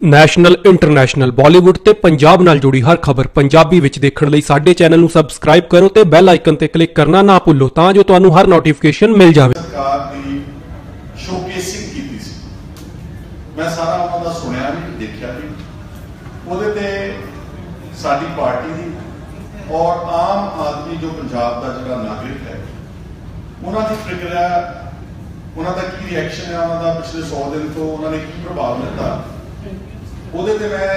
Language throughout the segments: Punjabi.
National, international. ਬਾਲੀਵੁੱਡ ਤੇ ਪੰਜਾਬ ਨਾਲ ਜੁੜੀ ਹਰ ਖਬਰ ਪੰਜਾਬੀ ਵਿੱਚ ਦੇਖਣ ਲਈ ਸਾਡੇ ਚੈਨਲ ਨੂੰ ਸਬਸਕ੍ਰਾਈਬ ਕਰੋ ਤੇ ਬੈਲ ਆਈਕਨ ਤੇ ਕਲਿੱਕ ਕਰਨਾ ਨਾ ਭੁੱਲੋ ਤਾਂ ਜੋ ਤੁਹਾਨੂੰ ਹਰ ਨੋਟੀਫਿਕੇਸ਼ਨ ਮਿਲ ਜਾਵੇ। ਸਰਕਾਰ ਦੀ ਸ਼ੋਕੇਸਿੰਗ ਕੀਤੀ ਸੀ। ਮੈਂ ਸਾਰਾ ਉਹਨਾਂ ਦਾ ਸੁਣਿਆ ਵੀ, ਦੇਖਿਆ ਵੀ। ਉਹਦੇ ਤੇ ਸਾਡੀ ਪਾਰਟੀ ਦੀ ਔਰ ਆਮ ਆਦਮੀ ਜੋ ਪੰਜਾਬ ਦਾ ਜਿਹੜਾ ਨਾਗਰਿਕ ਹੈ, ਉਹਨਾਂ ਦੀ ਪ੍ਰਕਿਰਿਆ, ਉਹਨਾਂ ਦਾ ਕੀ ਰਿਐਕਸ਼ਨ ਹੈ, ਉਹਨਾਂ ਦਾ ਪਿਛਲੇ 100 ਦਿਨ ਤੋਂ ਉਹਨਾਂ ਨੇ ਕੀ ਪ੍ਰਭਾਵ ਲਿੱਤਾ ਉਹਦੇ ਤੇ ਮੈਂ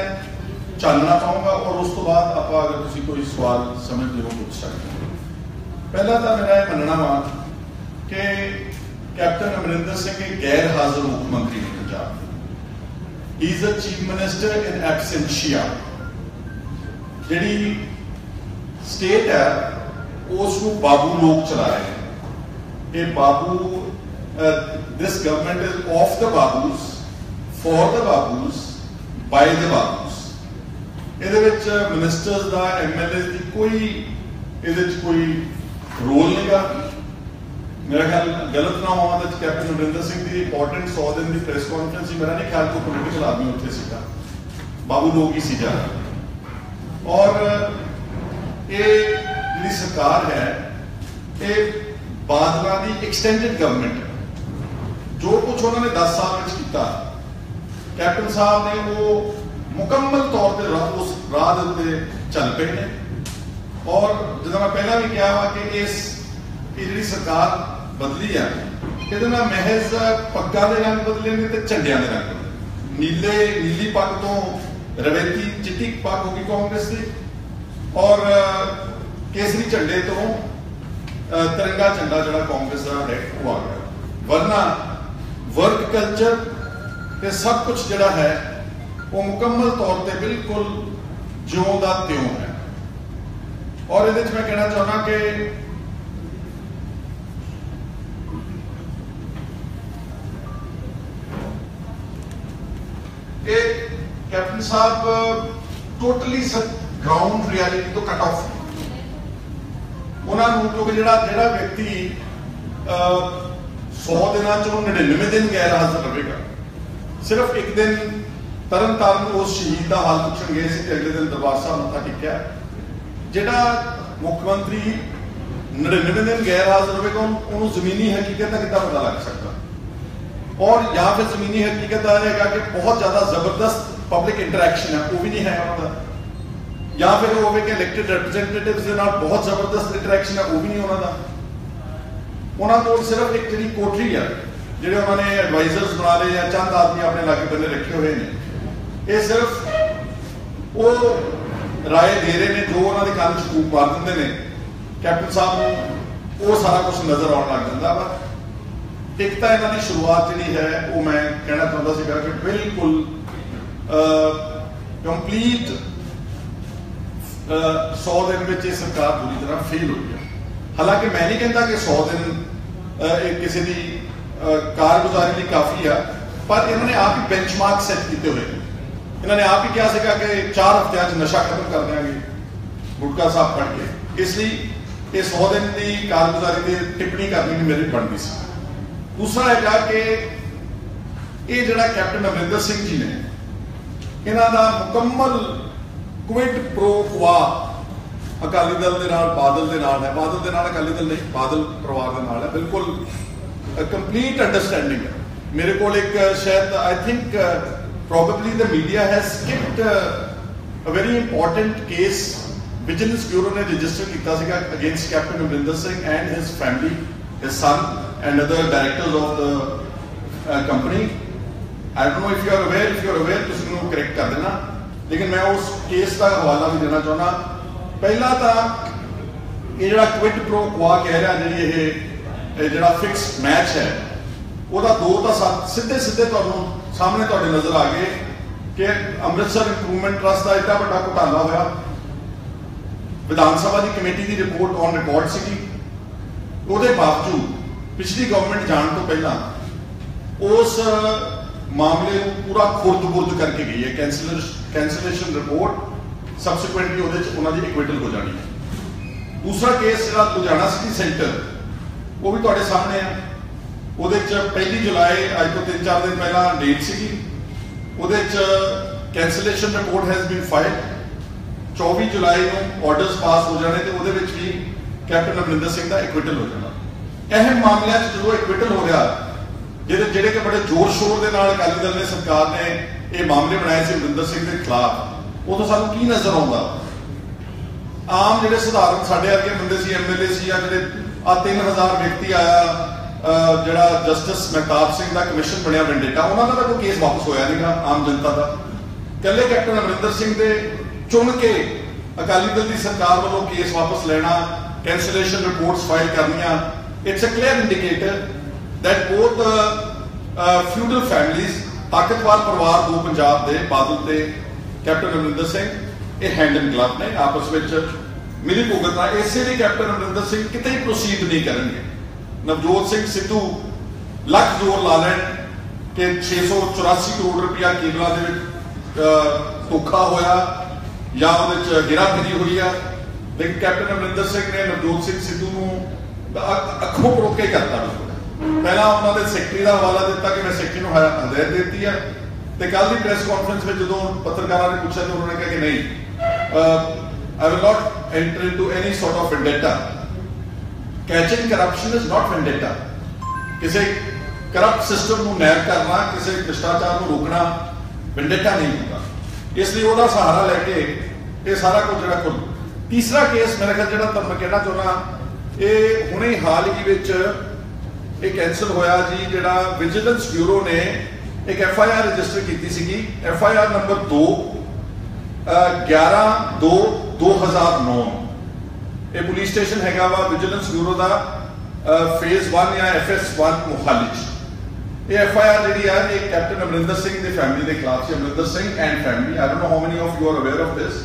ਚਾਨਣਾ ਪਾਉਂਗਾ ਔਰ ਉਸ ਤੋਂ ਬਾਅਦ ਆਪਾਂ ਅਗਰ ਤੁਸੀਂ ਕੋਈ ਸਵਾਲ ਸਮਝਦੇ ਹੋ ਪੁੱਛ ਸਕਦੇ ਹੋ। ਪਹਿਲਾ ਤਾਂ ਮੇਰਾ ਇਹ ਮੰਨਣਾ ਵਾ ਕਿ ਕੈਪਟਨ ਅਮਰਿੰਦਰ ਸਿੰਘ ਇੱਕ ਗੈਰ ਹਾਜ਼ਰ ਮੁੱਖ ਮੰਤਰੀ ਨੇ ਪੰਜਾਬ ਦੇ। He is a chief minister in absentia ਜਿਹੜੀ ਸਟੇਟ ਹੈ, ਉਸ ਨੂੰ ਬਾਬੂ ਲੋਕ ਚਲਾ ਰਹੇ ਨੇ। ਇਹ babu this government is of the babus for the babus by the babus ਇਹਦੇ ਵਿੱਚ ਮਿਨਿਸਟਰਸ ਦਾ ਐਮਐਲਏ ਦੀ ਕੋਈ ਇਹਦੇ ਵਿੱਚ ਕੋਈ ਰੋਲ ਨਹੀਂਗਾ ਮੇਰਾ ਖਿਆਲ ਗਲਤ ਨਾ ਹੋਵਾਂ ਤਾਂ ਕੈਪਟਨ ਅਮਰਿੰਦਰ ਸਿੰਘ ਦੀ ਇੰਪੋਰਟੈਂਟ 100 ਦਿਨ ਦੀ ਪ੍ਰੈਸ ਕਾਨਫਰੰਸ ਸੀ। ਮੇਰਾ ਨਹੀਂ ਖਿਆਲ ਕੋਈ ਪੋਲੀਟੀਕਲ ਆਦਮੀ ਉੱਥੇ ਸੀਗਾ। ਬਾਬੂ ਲੋਕ ਹੀ ਸੀ ਜਾ ਔਰ ਇਹ ਜਿਹੜੀ ਸਰਕਾਰ ਹੈ, ਇਹ ਬਾਦਲਾਂ ਦੀ ਐਕਸਟੈਂਡਡ ਗਵਰਨਮੈਂਟ ਹੈ। ਜੋ ਕੁਝ ਉਹਨਾਂ ਨੇ 10 ਸਾਲ ਵਿੱਚ ਕੀਤਾ ਕੈਪਟਨ ਸਾਹਿਬ ਨੇ ਉਹ ਮੁਕੰਮਲ ਤੌਰ ਤੇ ਉਸ ਰਾਹ ਦੇ ਉੱਤੇ ਚੱਲ ਪਏ ਨੇ। ਔਰ ਜਦੋਂ ਮੈਂ ਪਹਿਲਾਂ ਵੀ ਕਿਹਾ ਵਾ ਕਿ ਇਸ ਇਹ ਜਿਹੜੀ ਸਰਕਾਰ ਬਦਲੀ ਆ, ਇਹਦੇ ਨਾਲ ਮਹਿਜ਼ ਪੱਗਾਂ ਦੇ ਰੰਗ ਬਦਲੇ ਨੇ ਤੇ ਝੰਡਿਆਂ ਦੇ ਰੰਗ ਨੀਲੇ ਨੀਲੀ ਪੱਗ ਤੋਂ ਰਵੇਤੀ ਚਿੱਟੀ ਪੱਗ ਹੋ ਗਈ ਕਾਂਗਰਸ ਦੀ। ਔਰ ਕੇਸਰੀ ਝੰਡੇ ਤੋਂ ਤਿਰੰਗਾ ਝੰਡਾ ਜਿਹੜਾ ਕਾਂਗਰਸ ਦਾ ਹੈ, ਉਹ ਆ ਗਿਆ। ਵਰਨਾ ਵਰਕ ਕਲਚਰ ਤੇ ਸਭ ਕੁਝ ਜਿਹੜਾ ਹੈ ਉਹ ਮੁਕੰਮਲ ਤੌਰ ਤੇ ਬਿਲਕੁਲ ਜਿਉਂ ਦਾ ਤਿਉਂ ਹੈ। ਔਰ ਇਹਦੇ ਵਿੱਚ ਮੈਂ ਕਹਿਣਾ ਚਾਹੁੰਦਾ ਕਿ ਇਹ captain sahib totally ground reality ਤੋਂ ਕੱਟ ਆਫ ਉਹਨਾਂ ਨੂੰ ਕਿਉਂਕਿ ਜਿਹੜਾ ਜਿਹੜਾ ਵਿਅਕਤੀ ਅਹ, 100 ਦਿਨਾਂ ਚੋਂ 99 ਦਿਨ ਗੈਰ ਹਾਜ਼ਰ ਰਹੇਗਾ। ਸਿਰਫ ਇੱਕ ਦਿਨ ਤਰਨ ਤਾਰਨ ਉਸ ਸ਼ਹੀਦ ਦਾ ਹਾਲ ਪੁੱਛਣ ਗਏ ਸੀ ਤੇ ਅਗਲੇ ਦਿਨ ਦਰਬਾਰ ਸਾਹਿਬ ਮੱਥਾ ਟੇਕਿਆ। ਜਿਹੜਾ ਮੁੱਖ ਮੰਤਰੀ 99 ਦਿਨ ਗੈਰ ਹਾਜ਼ਰ ਹੋਵੇਗਾ ਉਹਨੂੰ ਜ਼ਮੀਨੀ ਹਕੀਕਤ ਦਾ ਕਿੱਦਾਂ ਪਤਾ ਲੱਗ ਸਕਦਾ? ਔਰ ਜਾਂ ਫਿਰ ਜ਼ਮੀਨੀ ਹਕੀਕਤ ਦਾ ਹੈਗਾ ਕਿ ਬਹੁਤ ਜ਼ਿਆਦਾ ਜ਼ਬਰਦਸਤ ਪਬਲਿਕ ਇੰਟਰੈਕਸ਼ਨ ਹੈ, ਉਹ ਵੀ ਨਹੀਂ ਹੈ ਉਹਨਾਂ ਦਾ ਜਾਂ ਫਿਰ ਉਹ ਹੋਵੇ ਕਿ ਇਲੈਕਟਿਡ ਰਿਪਰੈਜ਼ੈਂਟੇਟਿਵਸ ਦੇ ਨਾਲ ਬਹੁਤ ਜ਼ਬਰਦਸਤ ਇੰਟਰੈਕਸ਼ਨ ਹੈ, ਉਹ ਵੀ ਨਹੀਂ ਉਹਨਾਂ ਦਾ। ਉਹਨਾਂ ਕੋਲ ਸਿਰਫ ਇੱਕ ਜਿਹੜੀ ਕੋਠਰੀ ਹੈ ਜਿਹੜੇ ਉਹਨਾਂ ਨੇ ਐਡਵਾਈਜ਼ਰਸ ਬਣਾ ਲਏ ਜਾਂ ਚੰਦ ਆਦਮੀ ਆਪਣੇ ਲਾਗੇ ਬੰਨੇ ਰੱਖੇ ਹੋਏ ਨੇ, ਇਹ ਸਿਰਫ ਉਹ ਰਾਏ ਦੇ ਰਹੇ ਨੇ ਜੋ ਉਹਨਾਂ ਦੇ ਕੰਨ 'ਚ ਫੂਕ ਮਾਰ ਦਿੰਦੇ ਨੇ। ਕੈਪਟਨ ਸਾਹਿਬ ਨੂੰ ਉਹ ਸਾਰਾ ਕੁਝ ਨਜ਼ਰ ਆਉਣ ਲੱਗ ਜਾਂਦਾ ਵਾ। ਇੱਕ ਤਾਂ ਇਹਨਾਂ ਦੀ ਸ਼ੁਰੂਆਤ ਜਿਹੜੀ ਹੈ, ਉਹ ਮੈਂ ਕਹਿਣਾ ਚਾਹੁੰਦਾ ਸੀਗਾ ਕਿ ਬਿਲਕੁਲ ਕੰਪਲੀਟ 100 ਦਿਨ ਵਿੱਚ ਇਹ ਸਰਕਾਰ ਪੂਰੀ ਤਰ੍ਹਾਂ ਫੇਲ ਹੋਈ ਹੈ ਹਾਲਾਂਕਿ ਮੈਂ ਨਹੀਂ ਕਹਿੰਦਾ ਕਿ 100 ਦਿਨ ਇਹ ਕਿਸੇ ਦੀ ਕਾਰਗੁਜ਼ਾਰੀ ਲਈ ਕਾਫੀ ਆ, ਪਰ ਇਹਨਾਂ ਨੇ ਆਪ ਹੀ ਬੈਂਚਮਾਰਕ ਸੈੱਟ ਕੀਤੇ ਹੋਏ ਨੇ। ਇਹਨਾਂ ਨੇ ਆਪ ਹੀ ਕਿਹਾ ਸੀਗਾ ਕਿ 4 ਹਫ਼ਤਿਆਂ 'ਚ ਨਸ਼ਾ ਖਤਮ ਕਰ ਦਿਆਂਗੇ, ਗੁਟਕਾ ਸਾਹਿਬ ਪੜ ਕੇ। ਇਸ ਲਈ ਇਹ 100 ਦਿਨ ਦੀ ਕਾਰਗੁਜ਼ਾਰੀ ਤੇ ਟਿੱਪਣੀ ਕਰਨੀ ਵੀ ਮੇਰੀ ਬਣਦੀ ਸੀ। ਦੂਸਰਾ ਹੈਗਾ ਕਿ ਇਹ ਜਿਹੜਾ ਕੈਪਟਨ ਅਮਰਿੰਦਰ ਸਿੰਘ ਜੀ ਨੇ, ਇਹਨਾਂ ਦਾ ਮੁਕੰਮਲ quid pro quo Akali Dal ਦੇ ਨਾਲ, ਬਾਦਲ ਦੇ ਨਾਲ ਹੈ। ਬਾਦਲ ਦੇ ਨਾਲ ਅਕਾਲੀ ਦਲ ਨਹੀਂ, ਬਾਦਲ ਪਰਿਵਾਰ ਦੇ ਨਾਲ ਹੈ। ਬਿਲਕੁਲ ਕੰਪਲੀਟ ਅੰਡਰਸਟੈਂਡਿੰਗ ਹੈ ਮੇਰੇ ਕੋਲ ਇੱਕ ਸ਼ਾਇਦ I think probably the media has skipped a very important case vigilance bureau ਨੇ ਰਜਿਸਟਰ ਕੀਤਾ ਸੀਗਾ against captain Amarinder Singh and his family his son and other directors of the company I don't know if you are aware if you are aware ਤੁਸੀਂ ਮੈਨੂੰ ਕਰੈਕਟ ਕਰ ਦੇਣਾ ਲੇਕਿਨ ਮੈਂ ਉਸ ਕੇਸ ਦਾ ਹਵਾਲਾ ਵੀ ਦੇਣਾ ਚਾਹੁੰਦਾ ਪਹਿਲਾਂ ਤਾਂ ਇਹ ਜਿਹੜਾ ਕੁਇਟ ਪ੍ਰੋ ਕੁਆ ਕਹਿ ਰਿਹਾ ਜਿਹੜੀ ਇਹ ਇਹ ਜਿਹੜਾ ਫਿਕਸ ਮੈਚ ਹੈ, ਉਹਦਾ ਦੋ ਤਾਂ ਸਿੱਧੇ ਸਿੱਧੇ ਤੁਹਾਨੂੰ ਸਾਹਮਣੇ ਤੁਹਾਡੇ ਨਜ਼ਰ ਆ ਗਏ ਕਿ ਅੰਮ੍ਰਿਤਸਰ ਇੰਪਰੂਵਮੈਂਟ ਟਰਸਟ ਦਾ ਇੱਡਾ ਵੱਡਾ ਘੁਟਾਲਾ ਹੋਇਆ। ਵਿਧਾਨ ਸਭਾ ਦੀ ਕਮੇਟੀ ਦੀ ਰਿਪੋਰਟ ਔਨ ਰਿਕਾਰਡ ਸੀਗੀ। ਉਹਦੇ ਬਾਵਜੂਦ ਪਿਛਲੀ ਗਵਰਨਮੈਂਟ ਜਾਣ ਤੋਂ ਪਹਿਲਾਂ ਉਸ ਮਾਮਲੇ ਨੂੰ ਪੂਰਾ ਖੁਰਦ-ਬੁਰਦ ਕਰਕੇ ਗਈ ਹੈ। ਕੈਂਸਲਰ ਕੈਂਸਲੇਸ਼ਨ ਰਿਪੋਰਟ ਸਬਸੀਕੁਐਂਟਲੀ ਉਹਦੇ ਚ ਉਹਨਾਂ ਦੀ ਇਕਵਿਟਲ ਹੋ ਜਾਣੀ ਹੈ। ਦੂਸਰਾ ਕੇਸ ਜਿਹੜਾ ਲੁਧਿਆਣਾ ਸਿਟੀ ਸੈਂਟਰ ਉਹ ਵੀ ਤੁਹਾਡੇ ਸਾਹਮਣੇ ਆ। ਉਹਦੇ ਚ 1 ਜੁਲਾਈ, ਅੱਜ ਤੋਂ 3-4 ਦਿਨ ਪਹਿਲਾਂ ਡੇਟ ਸੀਗੀ। ਉਹਦੇ ਚ cancellation report has been filed 24 ਜੁਲਾਈ ਨੂੰ ਆਰਡਰਸ ਪਾਸ ਹੋ ਜਾਣੇ ਤੇ ਉਹਦੇ ਵਿੱਚ ਵੀ ਕੈਪਟਨ ਅਮਰਿੰਦਰ ਸਿੰਘ ਦਾ ਇਕਵਿਟਲ ਹੋ ਜਾਣਾ। ਅਹਿਮ ਮਾਮਲਿਆਂ 'ਚ ਜਦੋਂ ਇਕਵਿਟਲ ਹੋ ਰਿਹਾ ਜਿਹੜੇ ਜਿਹੜੇ ਕਿ ਬੜੇ ਜ਼ੋਰ ਸ਼ੋਰ ਦੇ ਨਾਲ ਅਕਾਲੀ ਦਲ ਨੇ ਸਰਕਾਰ ਨੇ ਇਹ ਮਾਮਲੇ ਬਣਾਏ ਸੀ ਅਮਰਿੰਦਰ ਸਿੰਘ ਦੇ ਖਿਲਾਫ ਉਦੋਂ ਸਾਨੂੰ ਕੀ ਨਜ਼ਰ ਆਉਂਦਾ? ਆਮ ਜਿਹੜੇ ਸਧਾਰਨ ਸਾਡੇ ਵਰਗੇ ਬੰਦੇ ਸੀ ਐਮਐਲਏ ਸੀ ਜਾਂ ਜਿਹੜੇ ਆ 3000 ਵਿਅਕਤੀ ਆਇਆ ਜਿਹੜਾ ਜਸਟਿਸ ਮਹਿਤਾਬ ਸਿੰਘ ਦਾ ਕਮਿਸ਼ਨ ਬਣਿਆ ਵੈਂਡੇਟਾ ਉਹਨਾਂ ਦਾ ਤਾਂ ਕੋਈ ਕੇਸ ਵਾਪਸ ਹੋਇਆ ਨਹੀਂਗਾ ਆਮ ਜਨਤਾ ਦਾ। ਕੱਲੇ ਕੈਪਟਨ ਅਮਰਿੰਦਰ ਸਿੰਘ ਦੇ ਚੁਣ ਕੇ ਅਕਾਲੀ ਦਲ ਦੀ ਸਰਕਾਰ ਵੱਲੋਂ ਕੇਸ ਵਾਪਸ ਲੈਣਾ ਕੈਂਸਲੇਸ਼ਨ ਰਿਪੋਰਟਸ ਫਾਈਲ ਕਰਨੀਆਂ it's a clear indicator that both the uh, feudal families ਤਾਕਤਵਰ ਪਰਿਵਾਰ ਦੋ ਪੰਜਾਬ ਦੇ ਬਾਦਲ ਤੇ ਕੈਪਟਨ ਅਮਰਿੰਦਰ ਸਿੰਘ ਇਹ ਹੈਂਡ ਇਨ ਗਲਵ ਨੇ ਆਪਸ ਵਿੱਚ ਮਿਲੀ ਭੁਗਤ ਨਾਲ ਇਸੇ ਲਈ ਕੈਪਟਨ ਅਮਰਿੰਦਰ ਸਿੰਘ ਕਿਤੇ ਹੀ ਪ੍ਰੋਸੀਡ ਨਹੀਂ ਕਰਨਗੇ। ਨਵਜੋਤ ਸਿੰਘ ਸਿੱਧੂ ਲੱਖ ਜ਼ੋਰ ਲਾ ਲੈਣ ਕਿ 684 ਕਰੋੜ ਰੁਪਇਆ ਕੇਰਲਾ ਦੇ ਵਿੱਚ ਧੋਖਾ ਹੋਇਆ ਜਾਂ ਉਹਦੇ ਚ ਗਿਰਾਫਰੀ ਹੋਈ ਆ। ਲੇਕਿਨ ਕੈਪਟਨ ਅਮਰਿੰਦਰ ਸਿੰਘ ਨੇ ਨਵਜੋਤ ਸਿੰਘ ਸਿੱਧੂ ਨੂੰ ਅੱਖੋਂ ਪਰੋਕ ਕੇ ਕਰਤਾ ਪਹਿਲਾਂ ਉਹਨਾਂ ਦੇ ਸੈਕਟਰੀ ਦਾ ਹਵਾਲਾ ਦਿੱਤਾ ਕਿ ਮੈਂ ਸੈਕਟਰੀ ਨੂੰ ਹਾ- ਹਦਾਇਤ ਦਿੱਤੀ ਆ। ਤੇ ਕੱਲ ਦੀ ਪ੍ਰੈਸ ਕਾਨਫਰੰਸ ਵਿੱਚ ਜਦੋਂ ਪੱਤਰਕਾਰਾਂ ਨੇ ਪੁੱਛਿਆ ਤਾਂ ਉਹਨਾਂ ਨੇ ਕਿਹਾ ਕਿ ਨਹੀਂ I will not enter into any sort of vendetta catching corruption is not vendetta ਕਿਸੇ ਕਰਪਟ ਸਿਸਟਮ ਨੂੰ ਨੈਰ ਕਰਨਾ, ਕਿਸੇ ਭ੍ਰਿਸ਼ਟਾਚਾਰ ਨੂੰ ਰੋਕਣਾ ਵੈਂਡੇਟਾ ਨਹੀਂ ਹੁੰਦਾ। ਇਸ ਲਈ ਉਹਦਾ ਸਹਾਰਾ ਲੈ ਕੇ ਇਹ ਸਾਰਾ ਕੁਝ ਜਿਹੜਾ ਖੁੱਲ ਤੀਸਰਾ ਕੇਸ ਮੇਰੇ ਖਿਆਲ ਜਿਹੜਾ ਤੁਹਾਨੂੰ ਮੈਂ ਕਹਿਣਾ ਚਾਹੁੰਦਾ, ਇਹ ਹੁਣੇ ਹਾਲ ਹੀ ਵਿੱਚ ਇਹ ਕੈਨਸਲ ਹੋਇਆ ਜੀ, ਜਿਹੜਾ ਵਿਜੀਲੈਂਸ ਬਿਊਰੋ ਨੇ ਇੱਕ ਐਫ ਆਈ ਆਰ ਰਜਿਸਟਰ ਕੀਤੀ ਸੀਗੀ। ਐਫ ਆਈ ਆਰ ਨੰਬਰ 2 11 2 2009 ਇਹ ਪੁਲਿਸ ਸਟੇਸ਼ਨ ਹੈਗਾ ਵਾ ਵਿਜੀਲੈਂਸ ਬਿਊਰੋ ਦਾ ਫੇਜ਼ 1 ਜਾਂ ਐਫ ਐਸ 1 ਮੁਹਾਲੀ 'ਚ। ਇਹ ਐਫ ਆਈ ਆਰ ਜਿਹੜੀ ਹੈ ਇਹ ਕੈਪਟਨ ਅਮਰਿੰਦਰ ਸਿੰਘ ਦੇ ਫੈਮਿਲੀ ਦੇ ਖਿਲਾਫ ਸੀ, Amarinder Singh and family I don't know how many of you are aware of this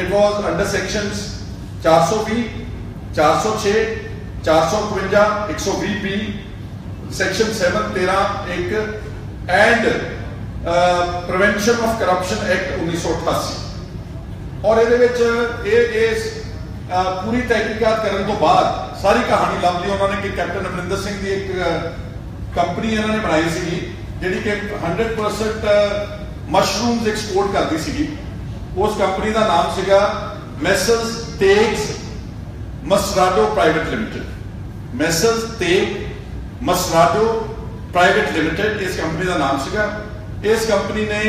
it was under sections 420 406 452 120 B section 7 13 1 and prevention of corruption act 1988 ਔਰ ਇਹਦੇ ਵਿੱਚ ਇਹ ਇਸ ਪੂਰੀ ਤਹਿਕੀਕਾਤ ਕਰਨ ਤੋਂ ਬਾਅਦ ਸਾਰੀ ਕਹਾਣੀ ਲੱਭਦੀ ਉਹਨਾਂ ਨੇ ਕਿ ਕੈਪਟਨ ਅਮਰਿੰਦਰ ਸਿੰਘ ਦੀ ਇੱਕ ਕੰਪਨੀ ਇਹਨਾਂ ਨੇ ਬਣਾਈ ਸੀਗੀ, ਜਿਹੜੀ ਕਿ 100% ਮਸ਼ਰੂਮਸ ਐਕਸਪੋਰਟ ਕਰਦੀ ਸੀਗੀ। ਉਸ ਕੰਪਨੀ ਦਾ ਨਾਮ ਸੀਗਾ ਮੈਸਰਸ ਟੇਕਸ ਮਸਰਾਡੋ ਪ੍ਰਾਈਵੇਟ ਲਿਮਟਿਡ ਮੈਸਰਸ ਟੇਗ ਮਸਰਾਡੋ ਪ੍ਰਾਈਵੇਟ ਲਿਮਟਿਡ ਇਸ ਕੰਪਨੀ ਦਾ ਨਾਮ ਸੀਗਾ। ਇਸ ਕੰਪਨੀ ਨੇ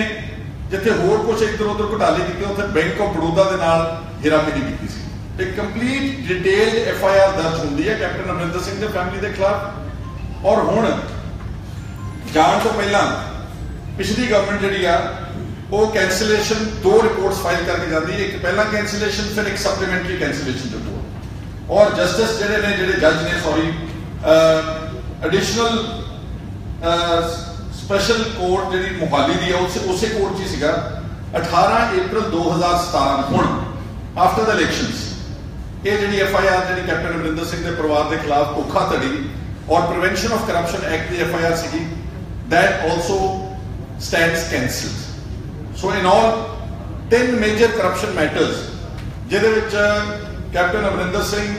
ਜਿੱਥੇ ਹੋਰ ਕੁਝ ਇੱਧਰ ਉੱਧਰ ਘੁਟਾਲੇ ਕੀਤੇ, ਉੱਥੇ ਬੈਂਕ ਆਫ ਬੜੌਦਾ ਦੇ ਨਾਲ ਹੇਰਾਫੇਰੀ ਕੀਤੀ ਸੀ। ਇੱਕ complete detailed F I R ਦਰਜ ਹੁੰਦੀ ਹੈ ਕੈਪਟਨ ਅਮਰਿੰਦਰ ਸਿੰਘ ਦੇ ਫੈਮਿਲੀ ਦੇ ਖਿਲਾਫ। ਔਰ ਹੁਣ ਜਾਣ ਤੋਂ ਪਹਿਲਾਂ ਪਿਛਲੀ ਗਵਰਨਮੈਂਟ ਜਿਹੜੀ ਆ, ਉਹ ਕੈਂਸਲੇਸ਼ਨ ਦੋ ਰਿਪੋਰਟਸ ਫਾਈਲ ਕਰਕੇ ਜਾਂਦੀ ਹੈ। ਇੱਕ ਪਹਿਲਾਂ ਕੈਂਸਲੇਸ਼ਨ ਫਿਰ ਇੱਕ ਸਪਲੀਮੈਂਟਰੀ ਕੈਂਸਲੇਸ਼ਨ ਰਿਪੋਰਟ ਔਰ ਜਸਟਿਸ ਜਿਹੜੇ ਨੇ, ਜਿਹੜੇ ਜੱਜ ਨੇ ਸੌਰੀ ਐਡੀਸ਼ਨਲ ਸਪੈਸ਼ਲ ਕੋਰਟ ਜਿਹੜੀ ਮੁਹਾਲੀ ਦੀ ਆ, ਉਸੇ ਉਸੇ ਕੋਰਟ 'ਚ ਹੀ ਸੀਗਾ 18 ਅਪ੍ਰੈਲ 2017 ਹੁਣ ਆਫਟਰ ਦ ਇਲੈਕਸ਼ਨਸ ਇਹ ਜਿਹੜੀ ਐਫ ਆਈ ਆਰ ਜਿਹੜੀ ਕੈਪਟਨ ਅਮਰਿੰਦਰ ਸਿੰਘ ਦੇ ਪਰਿਵਾਰ ਦੇ ਖਿਲਾਫ ਧੋਖਾ ਧੜੀ ਔਰ ਪ੍ਰੀਵੈਂਸ਼ਨ ਆਫ ਕਰਪਸ਼ਨ ਐਕਟ ਦੀ ਐਫ ਆਈ ਆਰ ਸੀਗੀ, that also stands cancelled. So, in all 10 major corruption matters, ਜਿਹਦੇ ਵਿੱਚ ਕੈਪਟਨ ਅਮਰਿੰਦਰ ਸਿੰਘ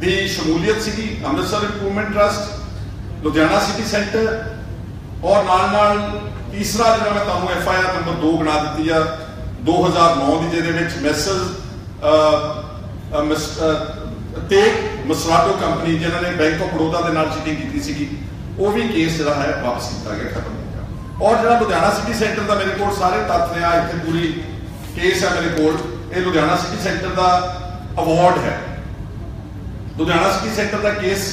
ਦੀ ਸ਼ਮੂਲੀਅਤ ਸੀਗੀ, Amritsar improvement trust Ludhiana city centre ਔਰ ਨਾਲ ਨਾਲ ਤੀਸਰਾ ਜਿਹੜਾ ਮੈਂ ਤੁਹਾਨੂੰ ਐਫ ਆਈ ਆਰ ਨੰਬਰ 2 ਬਣਾ ਦਿੱਤੀ ਆ 2009 ਦੀ ਜਿਹਦੇ ਵਿੱਚ ਮੈਸਰਸ ਤੇ ਮਸਰਾਟੋ ਕੰਪਨੀ ਜਿਨ੍ਹਾਂ ਨੇ ਬੈਂਕ ਆਫ ਬੜੌਦਾ ਦੇ ਨਾਲ ਚੀਟਿੰਗ ਕੀਤੀ ਸੀਗੀ, ਉਹ ਵੀ ਕੇਸ ਜਿਹੜਾ ਹੈ ਵਾਪਸ ਕੀਤਾ ਗਿਆ, ਖਤਮ ਹੋ ਗਿਆ। ਔਰ ਜਿਹੜਾ ਲੁਧਿਆਣਾ ਸਿਟੀ ਸੈਂਟਰ ਦਾ ਮੇਰੇ ਕੋਲ ਸਾਰੇ ਤੱਥ ਨੇ ਆ ਇੱਥੇ ਪੂਰੀ ਕੇਸ ਹੈ ਮੇਰੇ ਕੋਲ। ਇਹ ਲੁਧਿਆਣਾ ਸਿਟੀ ਸੈਂਟਰ ਦਾ ਅਵਾਰਡ ਹੈ। ਲੁਧਿਆਣਾ ਸਿਟੀ ਸੈਂਟਰ ਦਾ ਕੇਸ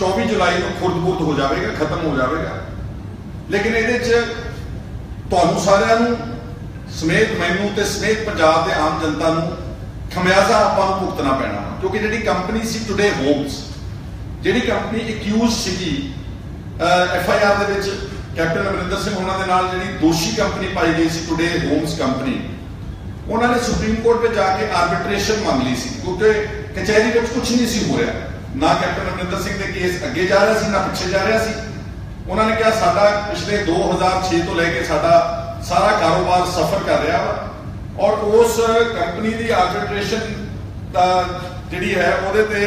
24 ਜੁਲਾਈ ਨੂੰ ਖੁਰਦ-ਬੁਰਦ ਹੋ ਜਾਵੇਗਾ, ਖਤਮ ਹੋ ਜਾਵੇਗਾ। ਲੇਕਿਨ ਇਹਦੇ 'ਚ ਤੁਹਾਨੂੰ ਸਾਰਿਆਂ ਨੂੰ ਸਮੇਤ ਮੈਨੂੰ ਤੇ ਸਮੇਤ ਪੰਜਾਬ ਦੇ ਆਮ ਜਨਤਾ ਨੂੰ ਖਮਿਆਜ਼ਾ ਆਪਾਂ ਨੂੰ ਭੁਗਤਣਾ ਪੈਣਾ ਕਿਉਂਕਿ ਜਿਹੜੀ ਕੰਪਨੀ ਸੀ ਟੁਡੇ ਹੋਮਸ ਜਿਹੜੀ ਕੰਪਨੀ ਅਕਿਊਜ਼ ਸੀਗੀ ਐਫ ਆਈ ਆਰ ਦੇ ਵਿੱਚ, ਕੈਪਟਨ ਅਮਰਿੰਦਰ ਸਿੰਘ ਉਹਨਾਂ ਦੇ ਨਾਲ ਜਿਹੜੀ ਦੋਸ਼ੀ ਕੰਪਨੀ ਪਾਈ ਗਈ ਸੀ ਟੁਡੇ ਹੋਮਸ ਕੰਪਨੀ, ਉਹਨਾਂ ਨੇ ਸੁਪਰੀਮ ਕੋਰਟ ਵਿੱਚ ਜਾ ਕੇ ਆਰਬਿਟ੍ਰੇਸ਼ਨ ਮੰਗ ਲਈ ਸੀ। ਕਿਉਂਕਿ ਕਚਹਿਰੀ ਵਿੱਚ ਕੁਝ ਨਹੀਂ ਸੀ ਹੋ ਰਿਹਾ। ਨਾ ਕੈਪਟਨ ਅਮਰਿੰਦਰ ਸਿੰਘ ਦੇ ਕੇਸ ਅੱਗੇ ਜਾ ਰਿਹਾ ਸੀ, ਨਾ ਪਿੱਛੇ ਜਾ ਰਿਹਾ ਸੀ। ਉਹਨਾਂ ਨੇ ਕਿਹਾ ਸਾਡਾ ਪਿਛਲੇ 2006 ਤੋਂ ਲੈ ਕੇ ਸਾਡਾ ਸਾਰਾ ਕਾਰੋਬਾਰ ਸਫਰ ਕਰ ਰਿਹਾ ਵਾ। ਔਰ ਉਸ ਕੰਪਨੀ ਦੀ ਆਰਬਿਟ੍ਰੇਸ਼ਨ ਦਾ ਜਿਹੜੀ ਹੈ, ਉਹਦੇ ਤੇ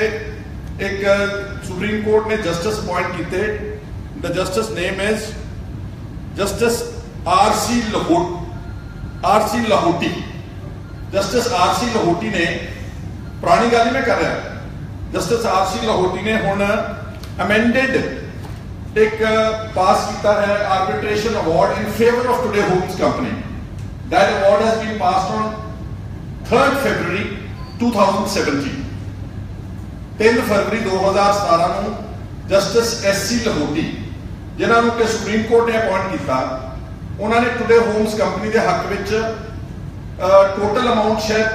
ਇੱਕ ਸੁਪਰੀਮ ਕੋਰਟ ਨੇ ਜਸਟਿਸ ਅਪਾਇੰਟ ਕੀਤੇ। Justice name is justice R C justice R C Lahoti. Justice R C Lahoti ਨੇ, ਪੁਰਾਣੀ ਗੱਲ ਹੀ ਮੈਂ ਕਰ ਰਿਹਾ। ਜਸਟਿਸ ਆਰ ਸੀ ਲਾਹੌਟੀ ਨੇ ਹੁਣ ਅਮੈਂਡਡ ਇੱਕ ਪਾਸ ਕੀਤਾ ਹੈ arbitration award in favour of Today Homes company that award has been passed on 3rd February 2017 3 ਫਰਵਰੀ 2017 ਨੂੰ ਜਸਟਿਸ ਐਸਸੀ ਲਾਹੌਟੀ ਜਿਨ੍ਹਾਂ ਨੂੰ ਕਿ ਸੁਪਰੀਮ ਕੋਰਟ ਨੇ ਅਪਾਇੰਟ ਕੀਤਾ, ਉਹਨਾਂ ਨੇ ਟੁਡੇ ਹੋਮਸ ਕੰਪਨੀ ਦੇ ਹੱਕ ਵਿੱਚ ਟੋਟਲ ਅਮਾਉਂਟ ਸ਼ਾਇਦ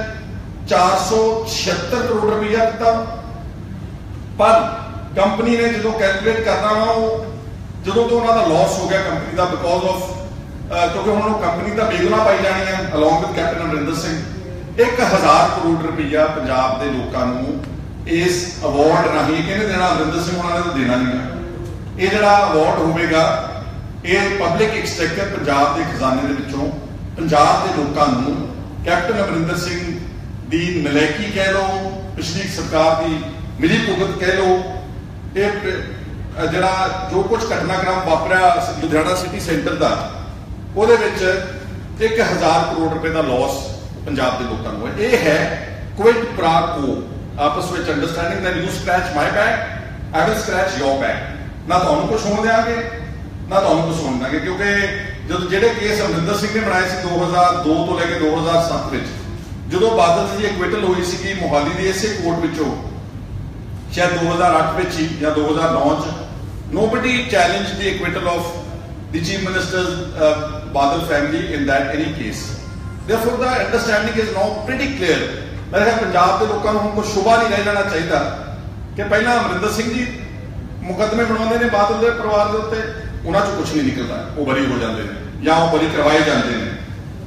476 ਕਰੋੜ ਰੁਪਈਆ ਦਿੱਤਾ। ਪਰ ਕੰਪਨੀ ਨੇ ਜਦੋਂ ਕੈਲਕੂਲੇਟ ਕਰਨਾ ਵਾ, ਉਹ ਜਦੋਂ ਤੋਂ ਉਹਨਾਂ ਦਾ ਲਾਸ ਹੋ ਗਿਆ ਕੰਪਨੀ ਦਾ ਬਿਕੋਜ਼ ਆਫ ਕਿਉਂਕਿ ਹੁਣ ਉਹ ਕੰਪਨੀ ਤਾਂ ਬੇਗੁਨਾ ਪਾਈ ਜਾਣੀ ਹੈ along with captain Amarinder Singh 1000 crore ਰੁਪਈਆ ਪੰਜਾਬ ਦੇ ਲੋਕਾਂ ਨੂੰ ਇਸ ਅਵਾਰਡ ਰਾਹੀਂ, ਕਿਹਨੇ ਦੇਣਾ? ਅਮਰਿੰਦਰ ਸਿੰਘ ਉਹਨਾਂ ਨੇ ਤਾਂ ਦੇਣਾ ਨਹੀਂ ਹੈ। ਇਹ ਜਿਹੜਾ ਅਵਾਰਡ ਹੋਵੇਗਾ, ਇਹ ਪਬਲਿਕ ਐਕਸਚੇਕਰ ਪੰਜਾਬ ਦੇ ਖਜ਼ਾਨੇ ਦੇ ਵਿੱਚੋਂ ਪੰਜਾਬ ਦੇ ਲੋਕਾਂ ਨੂੰ ਕੈਪਟਨ ਅਮਰਿੰਦਰ ਸਿੰਘ ਦੀ ਨਲਾਇਕੀ ਕਹਿ ਲਓ, ਪਿਛਲੀ ਸਰਕਾਰ ਦੀ ਮਿਲੀ ਭੁਗਤ ਕਹਿ ਲਓ, ਇਹ ਜਿਹੜਾ ਜੋ ਕੁਝ ਘਟਨਾਕ੍ਰਮ ਵਾਪਰਿਆ ਲੁਧਿਆਣਾ ਸਿਟੀ ਸੈਂਟਰ ਦਾ, ਉਹਦੇ ਵਿੱਚ 1000 ਕਰੋੜ ਰੁਪਏ ਦਾ ਲਾਸ ਪੰਜਾਬ ਦੇ ਲੋਕਾਂ ਨੂੰ ਇਹ ਹੈ ਕੁਇਟ ਪ੍ਰਾਕੋ ਆਪਸ ਵਿੱਚ understanding that you scratch my back I will scratch your back ਨਾ ਤੁਹਾਨੂੰ ਕੁਝ ਹੋਣ ਦੇਾਂਗੇ ਨਾ ਤੁਹਾਨੂੰ ਕੁਝ ਹੋਣ ਦੇਾਂਗੇ ਕਿਉਂਕਿ ਜਦੋਂ ਜਿਹੜੇ ਕੇਸ ਅਮਰਿੰਦਰ ਸਿੰਘ ਨੇ ਬਣਾਏ ਸੀ 2002 ਤੋਂ ਲੈ ਕੇ 2007 ਵਿੱਚ, ਜਦੋਂ ਬਾਦਲ ਦੀ ਇਕਵਿਟਲ ਹੋਈ ਸੀ ਕਿ ਮੋਹਾਲੀ ਦੀ ਇਸੇ ਕੋਰਟ ਵਿੱਚੋਂ, ਸ਼ਾਇਦ 2008 ਵਿੱਚ ਹੀ ਜਾਂ 2009 ਚ nobody challenged the acquittal of the chief minister's uh, Badal family in that any case. Therefore, the understanding is now pretty clear. ਮੇਰੇ ਖਿਆਲ ਪੰਜਾਬ ਦੇ ਲੋਕਾਂ ਨੂੰ ਹੁਣ ਕੋਈ ਸ਼ੁਭਾ ਨਹੀਂ ਰਹਿ ਜਾਣਾ ਚਾਹੀਦਾ ਕਿ ਪਹਿਲਾਂ ਅਮਰਿੰਦਰ ਸਿੰਘ ਜੀ ਮੁਕੱਦਮੇ ਬਣਾਉਂਦੇ ਨੇ ਬਾਦਲ ਦੇ ਪਰਿਵਾਰ ਦੇ ਉੱਤੇ ਉਹਨਾਂ 'ਚ ਕੁਝ ਨਹੀਂ ਨਿਕਲਦਾ ਉਹ ਬਰੀ ਹੋ ਜਾਂਦੇ ਨੇ ਜਾਂ ਉਹ ਬਰੀ ਕਰਵਾਏ ਜਾਂਦੇ ਨੇ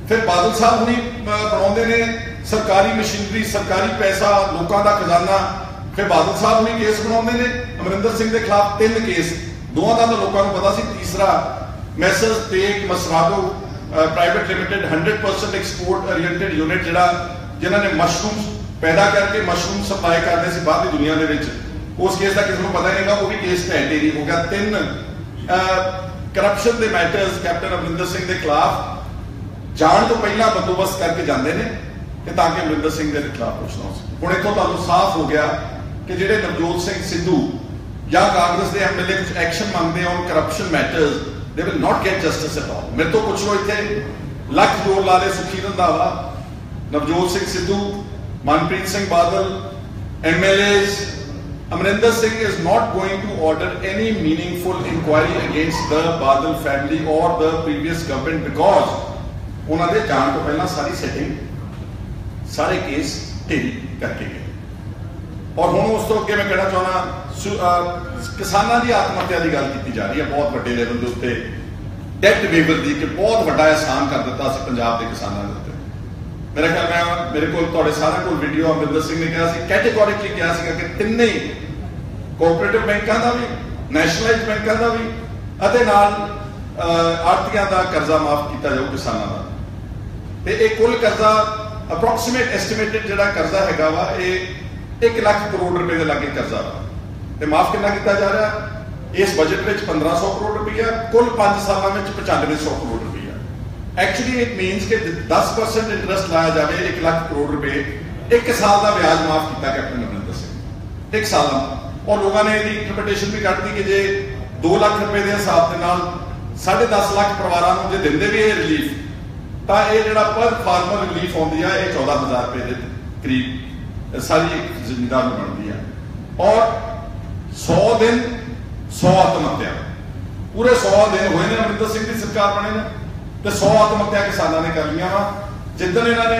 ਫਿਰ ਬਾਦਲ ਸਾਹਿਬ ਹੁਣੀ ਬਣਾਉਂਦੇ ਨੇ ਸਰਕਾਰੀ ਮਸ਼ੀਨਰੀ ਸਰਕਾਰੀ ਪੈਸਾ ਲੋਕਾਂ ਦਾ ਖਜ਼ਾਨਾ ਫਿਰ ਬਾਦਲ ਸਾਹਿਬ ਹੁਣੀ ਕੇਸ ਬਣਾਉਂਦੇ ਨੇ, ਅਮਰਿੰਦਰ ਸਿੰਘ ਦੇ ਖਿਲਾਫ ਤਿੰਨ ਕੇਸ। ਦੋਵਾਂ ਦਾ ਤਾਂ ਲੋਕਾਂ ਨੂੰ ਪਤਾ ਸੀ, ਤੀਸਰਾ ਮੈਸਰਸ ਤੇਗ ਮਸਰਾਦੋ private limited 100% export oriented unit ਜਿਹੜਾ ਜਿਨ੍ਹਾਂ ਨੇ ਮਸ਼ਰੂਮਸ ਪੈਦਾ ਕਰਕੇ ਮਸ਼ਰੂਮ ਸਪਲਾਈ ਕਰਦੇ ਸੀ ਬਾਹਰ ਦੀ ਦੁਨੀਆ ਦੇ ਵਿੱਚ। ਉਸ ਕੇਸ ਦਾ ਕਿਸੇ ਨੂੰ ਪਤਾ ਨਹੀਂਗਾ ਉਹ ਵੀ ਕੇਸ ਢਹਿ ਹੋ ਗਿਆ ਤਿੰਨ। ਕਰਪਸ਼ਨ ਦੇ ਮੈਟਰਸ ਕੈਪਟਨ ਅਮਰਿੰਦਰ ਸਿੰਘ ਦੇ ਖਿਲਾਫ ਜਾਣ ਤੋਂ ਪਹਿਲਾਂ ਬੰਦੋਬਸਤ ਕਰਕੇ ਜਾਂਦੇ ਨੇ ਕਿ ਤਾਂ ਕਿ ਅਮਰਿੰਦਰ ਸਿੰਘ ਦੇ ਖਿਲਾਫ ਪੁੱਛਣਾ ਹੋ ਸਕੇ। ਹੁਣ ਇੱਥੋਂ ਤੁਹਾਨੂੰ ਸਾਫ਼ ਹੋ ਗਿਆ ਕਿ ਜਿਹੜੇ ਨਵਜੋਤ ਸਿੰਘ ਸਿੱਧੂ ਜਾਂ ਕਾਂਗਰਸ ਦੇ ਐਮਐਲਏ ਕੁਝ ਐਕਸ਼ਨ ਮੰਗਦੇ on corruption matters they will not get justice at all ਮੇਰੇ ਤੋਂ ਪੁੱਛ ਲਓ ਇੱਥੇ, ਲੱਖ ਜ਼ੋਰ ਲਾ ਦੇ Sukhi Randhawa, Navjot Singh Sidhu, Manpreet Singh Badal MLAs Amrinder Singh is not going to order any meaningful inquiry against the Badal family or the previous government because ਉਹਨਾਂ ਦੇ ਜਾਣ ਤੋਂ ਪਹਿਲਾਂ ਸਾਰੀ ਸੈਟਿੰਗ ਸਾਰੇ ਕੇਸ ਢੇਰੀ ਕਰਕੇ ਗਏ। ਔਰ ਹੁਣ ਉਸ ਤੋਂ ਅੱਗੇ ਮੈਂ ਕਹਿਣਾ ਚਾਹੁੰਦਾ ਕਿਸਾਨਾਂ ਦੀ ਆਤਮ ਹੱਤਿਆ ਦੀ ਗੱਲ ਕੀਤੀ ਜਾ ਰਹੀ ਹੈ ਬਹੁਤ ਵੱਡੇ ਲੈਵਲ ਦੇ ਉੱਤੇ ਡੈਟ ਵੇਵਰ ਦੀ ਕਿ ਬਹੁਤ ਵੱਡਾ ਇਹਸਾਨ ਕਰ ਦਿੱਤਾ ਸੀ ਪੰਜਾਬ ਦੇ ਕਿਸਾਨਾਂ ਦੇ ਉੱਤੇ। ਮੇਰਾ ਖਿਆਲ ਮੈਂ ਮੇਰੇ ਕੋਲ ਤੁਹਾਡੇ ਸਾਰਿਆਂ ਕੋਲ ਵੀਡੀਓ ਅਮਰਿੰਦਰ ਸਿੰਘ ਨੇ ਕਿਹਾ ਸੀ ਕੈਟੇਗੋਰਿਕਲੀ ਕਿਹਾ ਸੀਗਾ ਕਿ ਤਿੰਨੇ ਹੀ ਕੋਆਪਰੇਟਿਵ ਬੈਂਕਾਂ ਦਾ ਵੀ ਨੈਸ਼ਨਲਾਈਜ਼ ਬੈਂਕਾਂ ਦਾ ਵੀ ਅਤੇ ਨਾਲ ਅਹ, ਦਾ ਕਰਜ਼ਾ ਮਾਫ ਕੀਤਾ ਜਾਊ ਕਿਸਾਨਾਂ ਦਾ। ਤੇ ਇਹ ਕੁੱਲ ਕਰਜ਼ਾ ਅਪਰੋਕਸੀਮੇਟ ਐਸਟੀਮੇਟਡ ਜਿਹੜਾ ਕਰਜ਼ਾ ਹੈਗਾ ਵਾ ਇਹ 1 ਲੱਖ ਕਰੋੜ ਰੁਪਏ ਦੇ ਲਾਗੇ ਕਰਜ਼ਾ ਤੇ ਮਾਫ ਕਿੰਨਾ ਕੀਤਾ ਜਾ ਰਿਹਾ? ਇਸ ਬਜਟ ਵਿੱਚ 1500 ਕਰੋੜ ਰੁਪਈਆ ਕੁੱਲ 5 ਸਾਲਾਂ ਵਿੱਚ 9500 ਕਰੋੜ ਰੁਪਈਆ ਐਕਚੁਅਲੀ ਇਟ ਮੀਨਸ ਕਿ 10% ਇੰਟਰਸਟ ਲਾਇਆ ਜਾਵੇ 1 ਲੱਖ ਕਰੋੜ ਰੁਪਏ, ਇੱਕ ਸਾਲ ਦਾ ਵਿਆਜ ਮਾਫ ਕੀਤਾ ਕੈਪਟਨ ਅਮਰਿੰਦਰ ਸਿੰਘ ਇੱਕ ਸਾਲ ਦਾ। ਔਰ ਲੋਕਾਂ ਨੇ ਇਹਦੀ ਇੰਟਰਪ੍ਰੀਟੇਸ਼ਨ ਵੀ ਕੱਢਦੀ ਕਿ ਜੇ 2 ਲੱਖ ਰੁਪਏ ਦੇ ਹਿਸਾਬ ਦੇ ਨਾਲ 10.5 ਲੱਖ ਪਰਿਵਾਰਾਂ ਨੂੰ ਜੇ ਦਿੰਦੇ ਵੀ ਇਹ ਰਿਲੀਫ ਤਾਂ ਇਹ ਜਿਹੜਾ ਪਰ ਫਾਰਮਰ ਰਿਲੀਫ ਆਉਂਦੀ ਆ, ਇਹ 14000 ਰੁਪਏ ਦੇ ਕਰੀਬ ਸਾਰੀ ਇੱਕ ਬਣਦੀ ਆ ਔਰ 100 ਦਿਨ 100 ਆਤਮ ਪੂਰੇ 100 ਦਿਨ ਹੋਏ ਨੇ ਅਮਰਿੰਦਰ ਸਿੰਘ ਦੀ ਸਰਕਾਰ ਬਣੇ ਨੇ। ਤੇ 100 ਆਤਮ ਕਿਸਾਨਾਂ ਨੇ ਕਰ ਲਈਆਂ ਵਾ। ਜਿੱਦਣ ਇਹਨਾਂ ਨੇ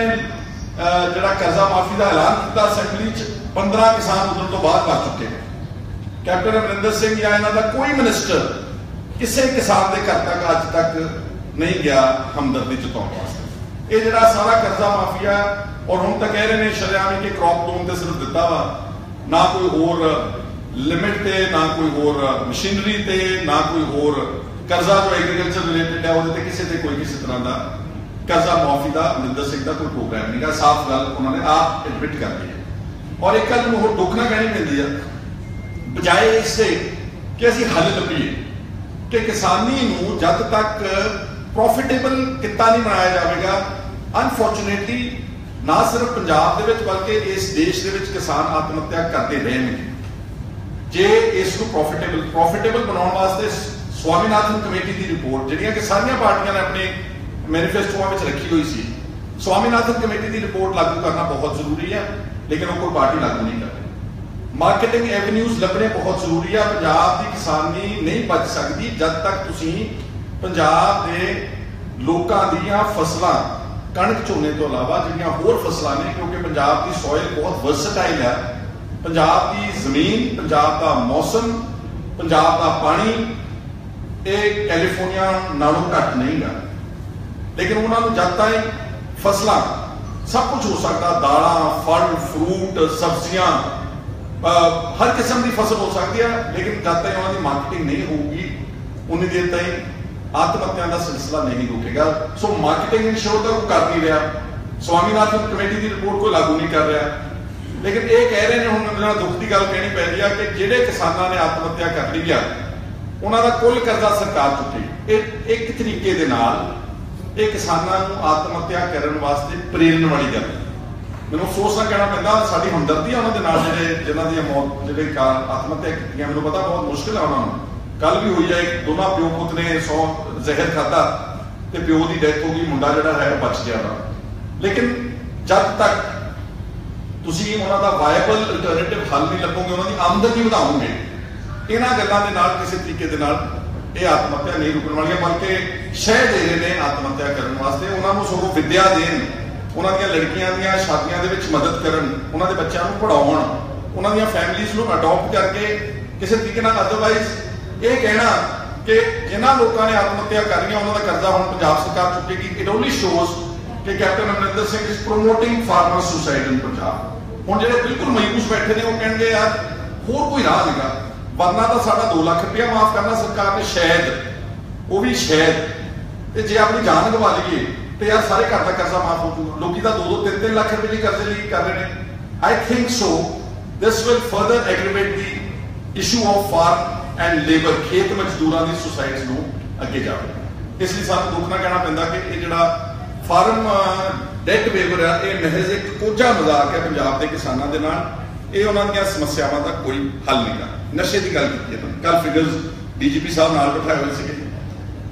ਜਿਹੜਾ ਕਰਜ਼ਾ ਮਾਫੀ ਦਾ ਐਲਾਨ ਕੀਤਾ ਅਸੈਂਬਲੀ 'ਚ 15 ਕਿਸਾਨ ਉਦੋਂ ਤੋਂ ਬਾਅਦ ਕਰ ਚੁੱਕੇ ਨੇ। ਕੈਪਟਨ ਅਮਰਿੰਦਰ ਸਿੰਘ ਜਾਂ ਇਹਨਾਂ ਦਾ ਕੋਈ ਮਿਨਿਸਟਰ ਕਿਸੇ ਕਿਸਾਨ ਦੇ ਘਰ ਤੱਕ ਅੱਜ ਤੱਕ ਨਹੀਂ ਗਿਆ, ਹਮਦਰਦੀ ਜਤਾਉਣ ਵਾਸਤੇ। ਇਹ ਜਿਹੜਾ ਸਾਰਾ ਕਰਜ਼ਾ ਮਾਫੀਆ ਔਰ ਹੁਣ ਤਾਂ ਕਹਿ ਰਹੇ ਨੇ ਸ਼ਰਿਆਮ ਕਿ ਕ੍ਰੌਪ ਲੋਨ ਤੇ ਸਿਰਫ ਦਿੱਤਾ ਵਾ। ਨਾ ਕੋਈ ਹੋਰ ਲਿਮਿਟ ਤੇ, ਨਾ ਕੋਈ ਹੋਰ ਮਸ਼ੀਨਰੀ ਤੇ, ਨਾ ਕੋਈ ਹੋਰ ਕਰਜ਼ਾ ਜੋ ਐਗਰੀਕਲਚਰ ਰਿਲੇਟਡ ਹੈ ਉਹਦੇ ਤੇ ਕਿਸੇ ਤੇ ਕੋਈ ਕਿਸੇ ਤਰ੍ਹਾਂ ਦਾ ਕਰਜ਼ਾ ਮਾਫੀ ਦਾ ਅਮਰਿੰਦਰ ਸਿੰਘ ਦਾ ਕੋਈ ਪ੍ਰੋਗਰਾਮ ਨਹੀਂਗਾ ਸਾਫ਼ ਗੱਲ ਉਹਨਾਂ ਨੇ ਆਪ ਐਡਮਿਟ ਕਰ ਲਈ ਹੈ। ਔਰ ਇੱਕ ਗੱਲ ਨੂੰ ਹੋਰ ਦੁੱਖ ਨਾ ਕਹਿਣੀ ਪੈਂਦੀ ਆ। ਬਜਾਏ ਇਸ ਦੇ ਕਿ ਅਸੀਂ ਹੱਲ ਲੱਭੀਏ, ਕਿ ਕਿਸਾਨੀ ਨੂੰ ਜਦ ਤੱਕ ਪ੍ਰੋਫਿਟੇਬਲ ਕਿੱਤਾ ਨਹੀਂ ਬਣਾਇਆ ਜਾਵੇਗਾ ਅਨਫੋਰਚੂਨੇਟਲੀ ਨਾ ਸਿਰਫ ਪੰਜਾਬ ਦੇ ਵਿੱਚ ਬਲਕਿ ਇਸ ਦੇਸ਼ ਦੇ ਵਿੱਚ ਕਿਸਾਨ ਆਤਮ ਹੱਤਿਆ ਕਰਦੇ ਰਹੇ ਨੇ ਜੇ ਇਸ ਨੂੰ ਪ੍ਰੋਫਿਟੇਬਲ ਪ੍ਰੋਫਿਟੇਬਲ ਬਣਾਉਣ ਵਾਸਤੇ ਸਵਾਮੀਨਾਥਨ ਕਮੇਟੀ ਦੀ ਰਿਪੋਰਟ ਜਿਹੜੀਆਂ ਕਿ ਸਾਰੀਆਂ ਪਾਰਟੀਆਂ ਨੇ ਆਪਣੇ ਮੈਨੀਫੈਸਟੋਆਂ ਵਿੱਚ ਰੱਖੀ ਹੋਈ ਸੀ, ਸਵਾਮੀਨਾਥਨ ਕਮੇਟੀ ਦੀ ਰਿਪੋਰਟ ਲਾਗੂ ਕਰਨਾ ਬਹੁਤ ਜ਼ਰੂਰੀ ਹੈ, ਲੇਕਿਨ ਉਹ ਕੋਈ ਪਾਰਟੀ ਲਾਗੂ ਨਹੀਂ ਕਰ ਰਹੀ। ਮਾਰਕੀਟਿੰਗ ਐਵੇਨਿਊਜ਼ ਲੱਭਣੇ ਬਹੁਤ ਜ਼ਰੂਰੀ ਆ, ਪੰਜਾਬ ਦੀ ਕਿਸਾਨੀ ਨਹੀਂ ਬਚ ਸਕਦੀ ਜਦ ਤੱਕ ਤੁਸੀਂ ਪੰਜਾਬ ਦੇ ਲੋਕਾਂ ਦੀਆਂ ਫਸਲਾਂ ਕਣਕ ਝੋਨੇ ਤੋਂ ਇਲਾਵਾ ਜਿਹੜੀਆਂ ਹੋਰ ਫਸਲਾਂ ਨੇ, ਕਿਉਂਕਿ ਪੰਜਾਬ ਦੀ ਸੋਇਲ ਬਹੁਤ ਵਰਸਟਾਈਲ ਹੈ, ਪੰਜਾਬ ਦੀ ਜ਼ਮੀਨ, ਪੰਜਾਬ ਦਾ ਮੌਸਮ, ਪੰਜਾਬ ਦਾ ਪਾਣੀ, ਇਹ ਕੈਲੀਫੋਰਨੀਆ ਨਾਲੋਂ ਘੱਟ ਨਹੀਂ ਹੈ। ਲੇਕਿਨ ਉਹਨਾਂ ਨੂੰ ਜਦ ਤਾਈਂ ਫਸਲਾਂ, ਸਭ ਕੁਝ ਹੋ ਸਕਦਾ, ਦਾਲਾਂ, ਫਲ ਫਰੂਟ ਸਬਜ਼ੀਆਂ ਹਰ ਕਿਸਮ ਦੀ ਫਸਲ ਹੋ ਸਕਦੀ ਹੈ, ਲੇਕਿਨ ਜਦ ਤੱਕ ਉਹਨਾਂ ਦੀ ਮਾਰਕੀਟਿੰਗ ਨਹੀਂ ਹੋਊਗੀ, ਉਨੀ ਦੇਰ ਤਾਈਂ ਆਤਮ ਦਾ ਸਿਲਸਿਲਾ ਨਹੀਂ ਰੁਕੇਗਾ। ਸੋ ਮਾਰਕੀਟਿੰਗ ਇਨਸ਼ੋਰ ਤਾਂ ਉਹ ਕਰ ਨਹੀਂ ਰਿਹਾ। ਸਵਾਮੀਨਾਥਨ ਕਮੇਟੀ ਦੀ ਰਿਪੋਰਟ ਕੋਈ ਲਾਗੂ ਨਹੀਂ ਕਰ ਰਿਹਾ। ਲੇਕਿਨ ਇਹ ਕਹਿ ਰਹੇ ਨੇ, ਹੁਣ ਮੈਨੂੰ ਨਾਲ ਦੁੱਖ ਦੀ ਗੱਲ ਕਹਿਣੀ ਪੈ ਰਹੀ ਆ ਕਿ ਜਿਹੜੇ ਕਿਸਾਨਾਂ ਨੇ ਆਤਮ ਕਰ ਲਈ ਆ, ਉਹਨਾਂ ਦਾ ਕੁੱਲ ਕਰਜ਼ਾ ਸਰਕਾਰ ਚੁੱਕੇ ਇਹ ਇੱਕ ਤਰੀਕੇ ਦੇ ਨਾਲ ਇਹ ਕਿਸਾਨਾਂ ਨੂੰ ਆਤਮ ਕਰਨ ਵਾਸਤੇ ਪ੍ਰੇਰਨ ਵਾਲੀ ਗੱਲ ਮੈਨੂੰ ਅਫਸੋਸ ਨਾਲ ਕਹਿਣਾ ਪੈਂਦਾ, ਸਾਡੀ ਹਮਦਰਦੀ ਆ ਉਹਨਾਂ ਦੇ ਨਾਲ ਜਿਹੜੇ ਜਿਨ੍ਹਾਂ ਦੀਆਂ ਮੌਤ ਜਿਹੜੇ ਕਾਰ ਕੀਤੀਆਂ, ਮੈਨੂੰ ਪਤਾ ਬਹੁਤ ਮੁਸ਼ਕਿਲ ਆ ਉਹਨਾਂ ਨੂੰ। ਕੱਲ ਵੀ ਹੋਈ ਆ ਦੋਨਾਂ ਪਿਓ ਪੁੱਤ ਨੇ ਸੌ ਜ਼ਹਿਰ ਖਾਦਾ ਤੇ ਪਿਓ ਦੀ ਡੈਥ ਹੋ ਗਈ, ਮੁੰਡਾ ਜਿਹੜਾ ਹੈ ਬਚ ਗਿਆ ਦਾ ਲੇਕਿਨ ਜਦ ਤੱਕ ਤੁਸੀਂ ਉਹਨਾਂ ਦਾ ਵਾਇਬਲ ਅਲਟਰਨੇਟਿਵ ਹੱਲ ਨਹੀਂ ਲੱਭੋਗੇ, ਉਹਨਾਂ ਦੀ ਆਮਦਨੀ ਵਧਾਓਗੇ, ਇਹਨਾਂ ਗੱਲਾਂ ਦੇ ਨਾਲ, ਕਿਸੇ ਤਰੀਕੇ ਦੇ ਨਾਲ ਇਹ ਆਤਮ ਹੱਤਿਆ ਨਹੀਂ ਰੁਕਣ ਵਾਲੀਆਂ, ਬਲਕਿ ਸ਼ਹਿ ਦੇ ਰਹੇ ਨੇ ਆਤਮ ਹੱਤਿਆ ਕਰਨ ਵਾਸਤੇ। ਉਹਨਾਂ ਨੂੰ ਸਗੋਂ ਵਿਦਿਆ ਦੇਣ, ਉਹਨਾਂ ਦੀਆਂ ਲੜਕੀਆਂ ਦੀਆਂ ਸ਼ਾਦੀਆਂ ਦੇ ਵਿੱਚ ਮਦਦ ਕਰਨ, ਉਹਨਾਂ ਦੇ ਬੱਚਿਆਂ ਨੂੰ ਪੜਾਉਣ ਉਹਨਾਂ ਦੀਆਂ ਫੈਮਿਲੀਜ਼ ਨੂੰ ਅਡਾਪਟ ਕਰਕੇ ਕਿਸੇ ਤਰੀਕੇ ਨਾਲ ਅਦਰਵਾਈਜ਼ ਇਹ ਕਹਿਣਾ ਕਿ ਜਿਨ੍ਹਾਂ ਲੋਕਾਂ ਨੇ ਆਤਮ ਹੱਤਿਆ ਕਰ ਉਹਨਾਂ ਦਾ ਕਰਜ਼ਾ ਹੁਣ ਪੰਜਾਬ ਸਰਕਾਰ ਚੁੱਕੇਗੀ। ਇਟ ਓਨਲੀ ਸ਼ੋਜ਼ ਕਿ captain Amarinder Singh is promoting farmer suicide in Punjab ਹੁਣ ਜਿਹੜੇ ਬਿਲਕੁਲ ਮਯੂਸ ਬੈਠੇ ਨੇ, ਉਹ ਕਹਿਣਗੇ, ਯਾਰ, ਹੋਰ ਕੋਈ ਰਾਹ ਨਹੀਂਗਾ ਵਰਨਾ ਤਾਂ ਸਾਡਾ 2 ਲੱਖ ਰੁਪਇਆ ਮਾਫ ਕਰਨਾ ਸਰਕਾਰ ਨੇ, ਸ਼ਾਇਦ। ਉਹ ਵੀ ਸ਼ਾਇਦ। ਤੇ ਜੇ ਆਪਣੀ ਜਾਨ ਗਵਾ ਲਈਏ, ਤੇ ਯਾਰ, ਸਾਰੇ ਘਰ ਦਾ ਕਰਜ਼ਾ ਮਾਫ ਹੋ ਜੂਗਾ ਲੋਕੀ ਤਾਂ 2-2 3-3 ਲੱਖ ਰੁਪਏ ਦੀ ਕਰਜ਼ੇ ਲਈ ਕਰ ਰਹੇ ਨੇ। I think so this will further aggravate the issue of farm and labor ਖੇਤ ਮਜ਼ਦੂਰਾਂ ਦੀ ਸੁਸਾਇਟੀਜ਼ ਨੂੰ ਅੱਗੇ ਜਾਵੇ ਇਸ ਲਈ ਸਾਨੂੰ ਦੁੱਖ ਨਾਲ ਕਹਿਣਾ ਪੈਂਦਾ ਕਿ ਇਹ ਜਿਹੜਾ ਫਾਰਮ ਡੈਟ ਵੇਵਰ ਆ ਇਹ ਮਹਿਜ਼ ਇੱਕ ਕੋਝਾ ਮਜ਼ਾਕ ਹੈ ਪੰਜਾਬ ਦੇ ਕਿਸਾਨਾਂ ਦੇ ਨਾਲ ਇਹ ਉਹਨਾਂ ਦੀਆਂ ਸਮੱਸਿਆਵਾਂ ਦਾ ਕੋਈ ਹੱਲ ਨਹੀਂ ਹੈ ਨਸ਼ੇ ਦੀ ਗੱਲ ਕੀਤੀ ਹੈ ਕੱਲ ਫਿਗਰਸ ਡੀਜੀਪੀ ਸਾਹਿਬ ਨਾਲ ਬਿਠਾਏ ਹੋਏ ਸੀਗੇ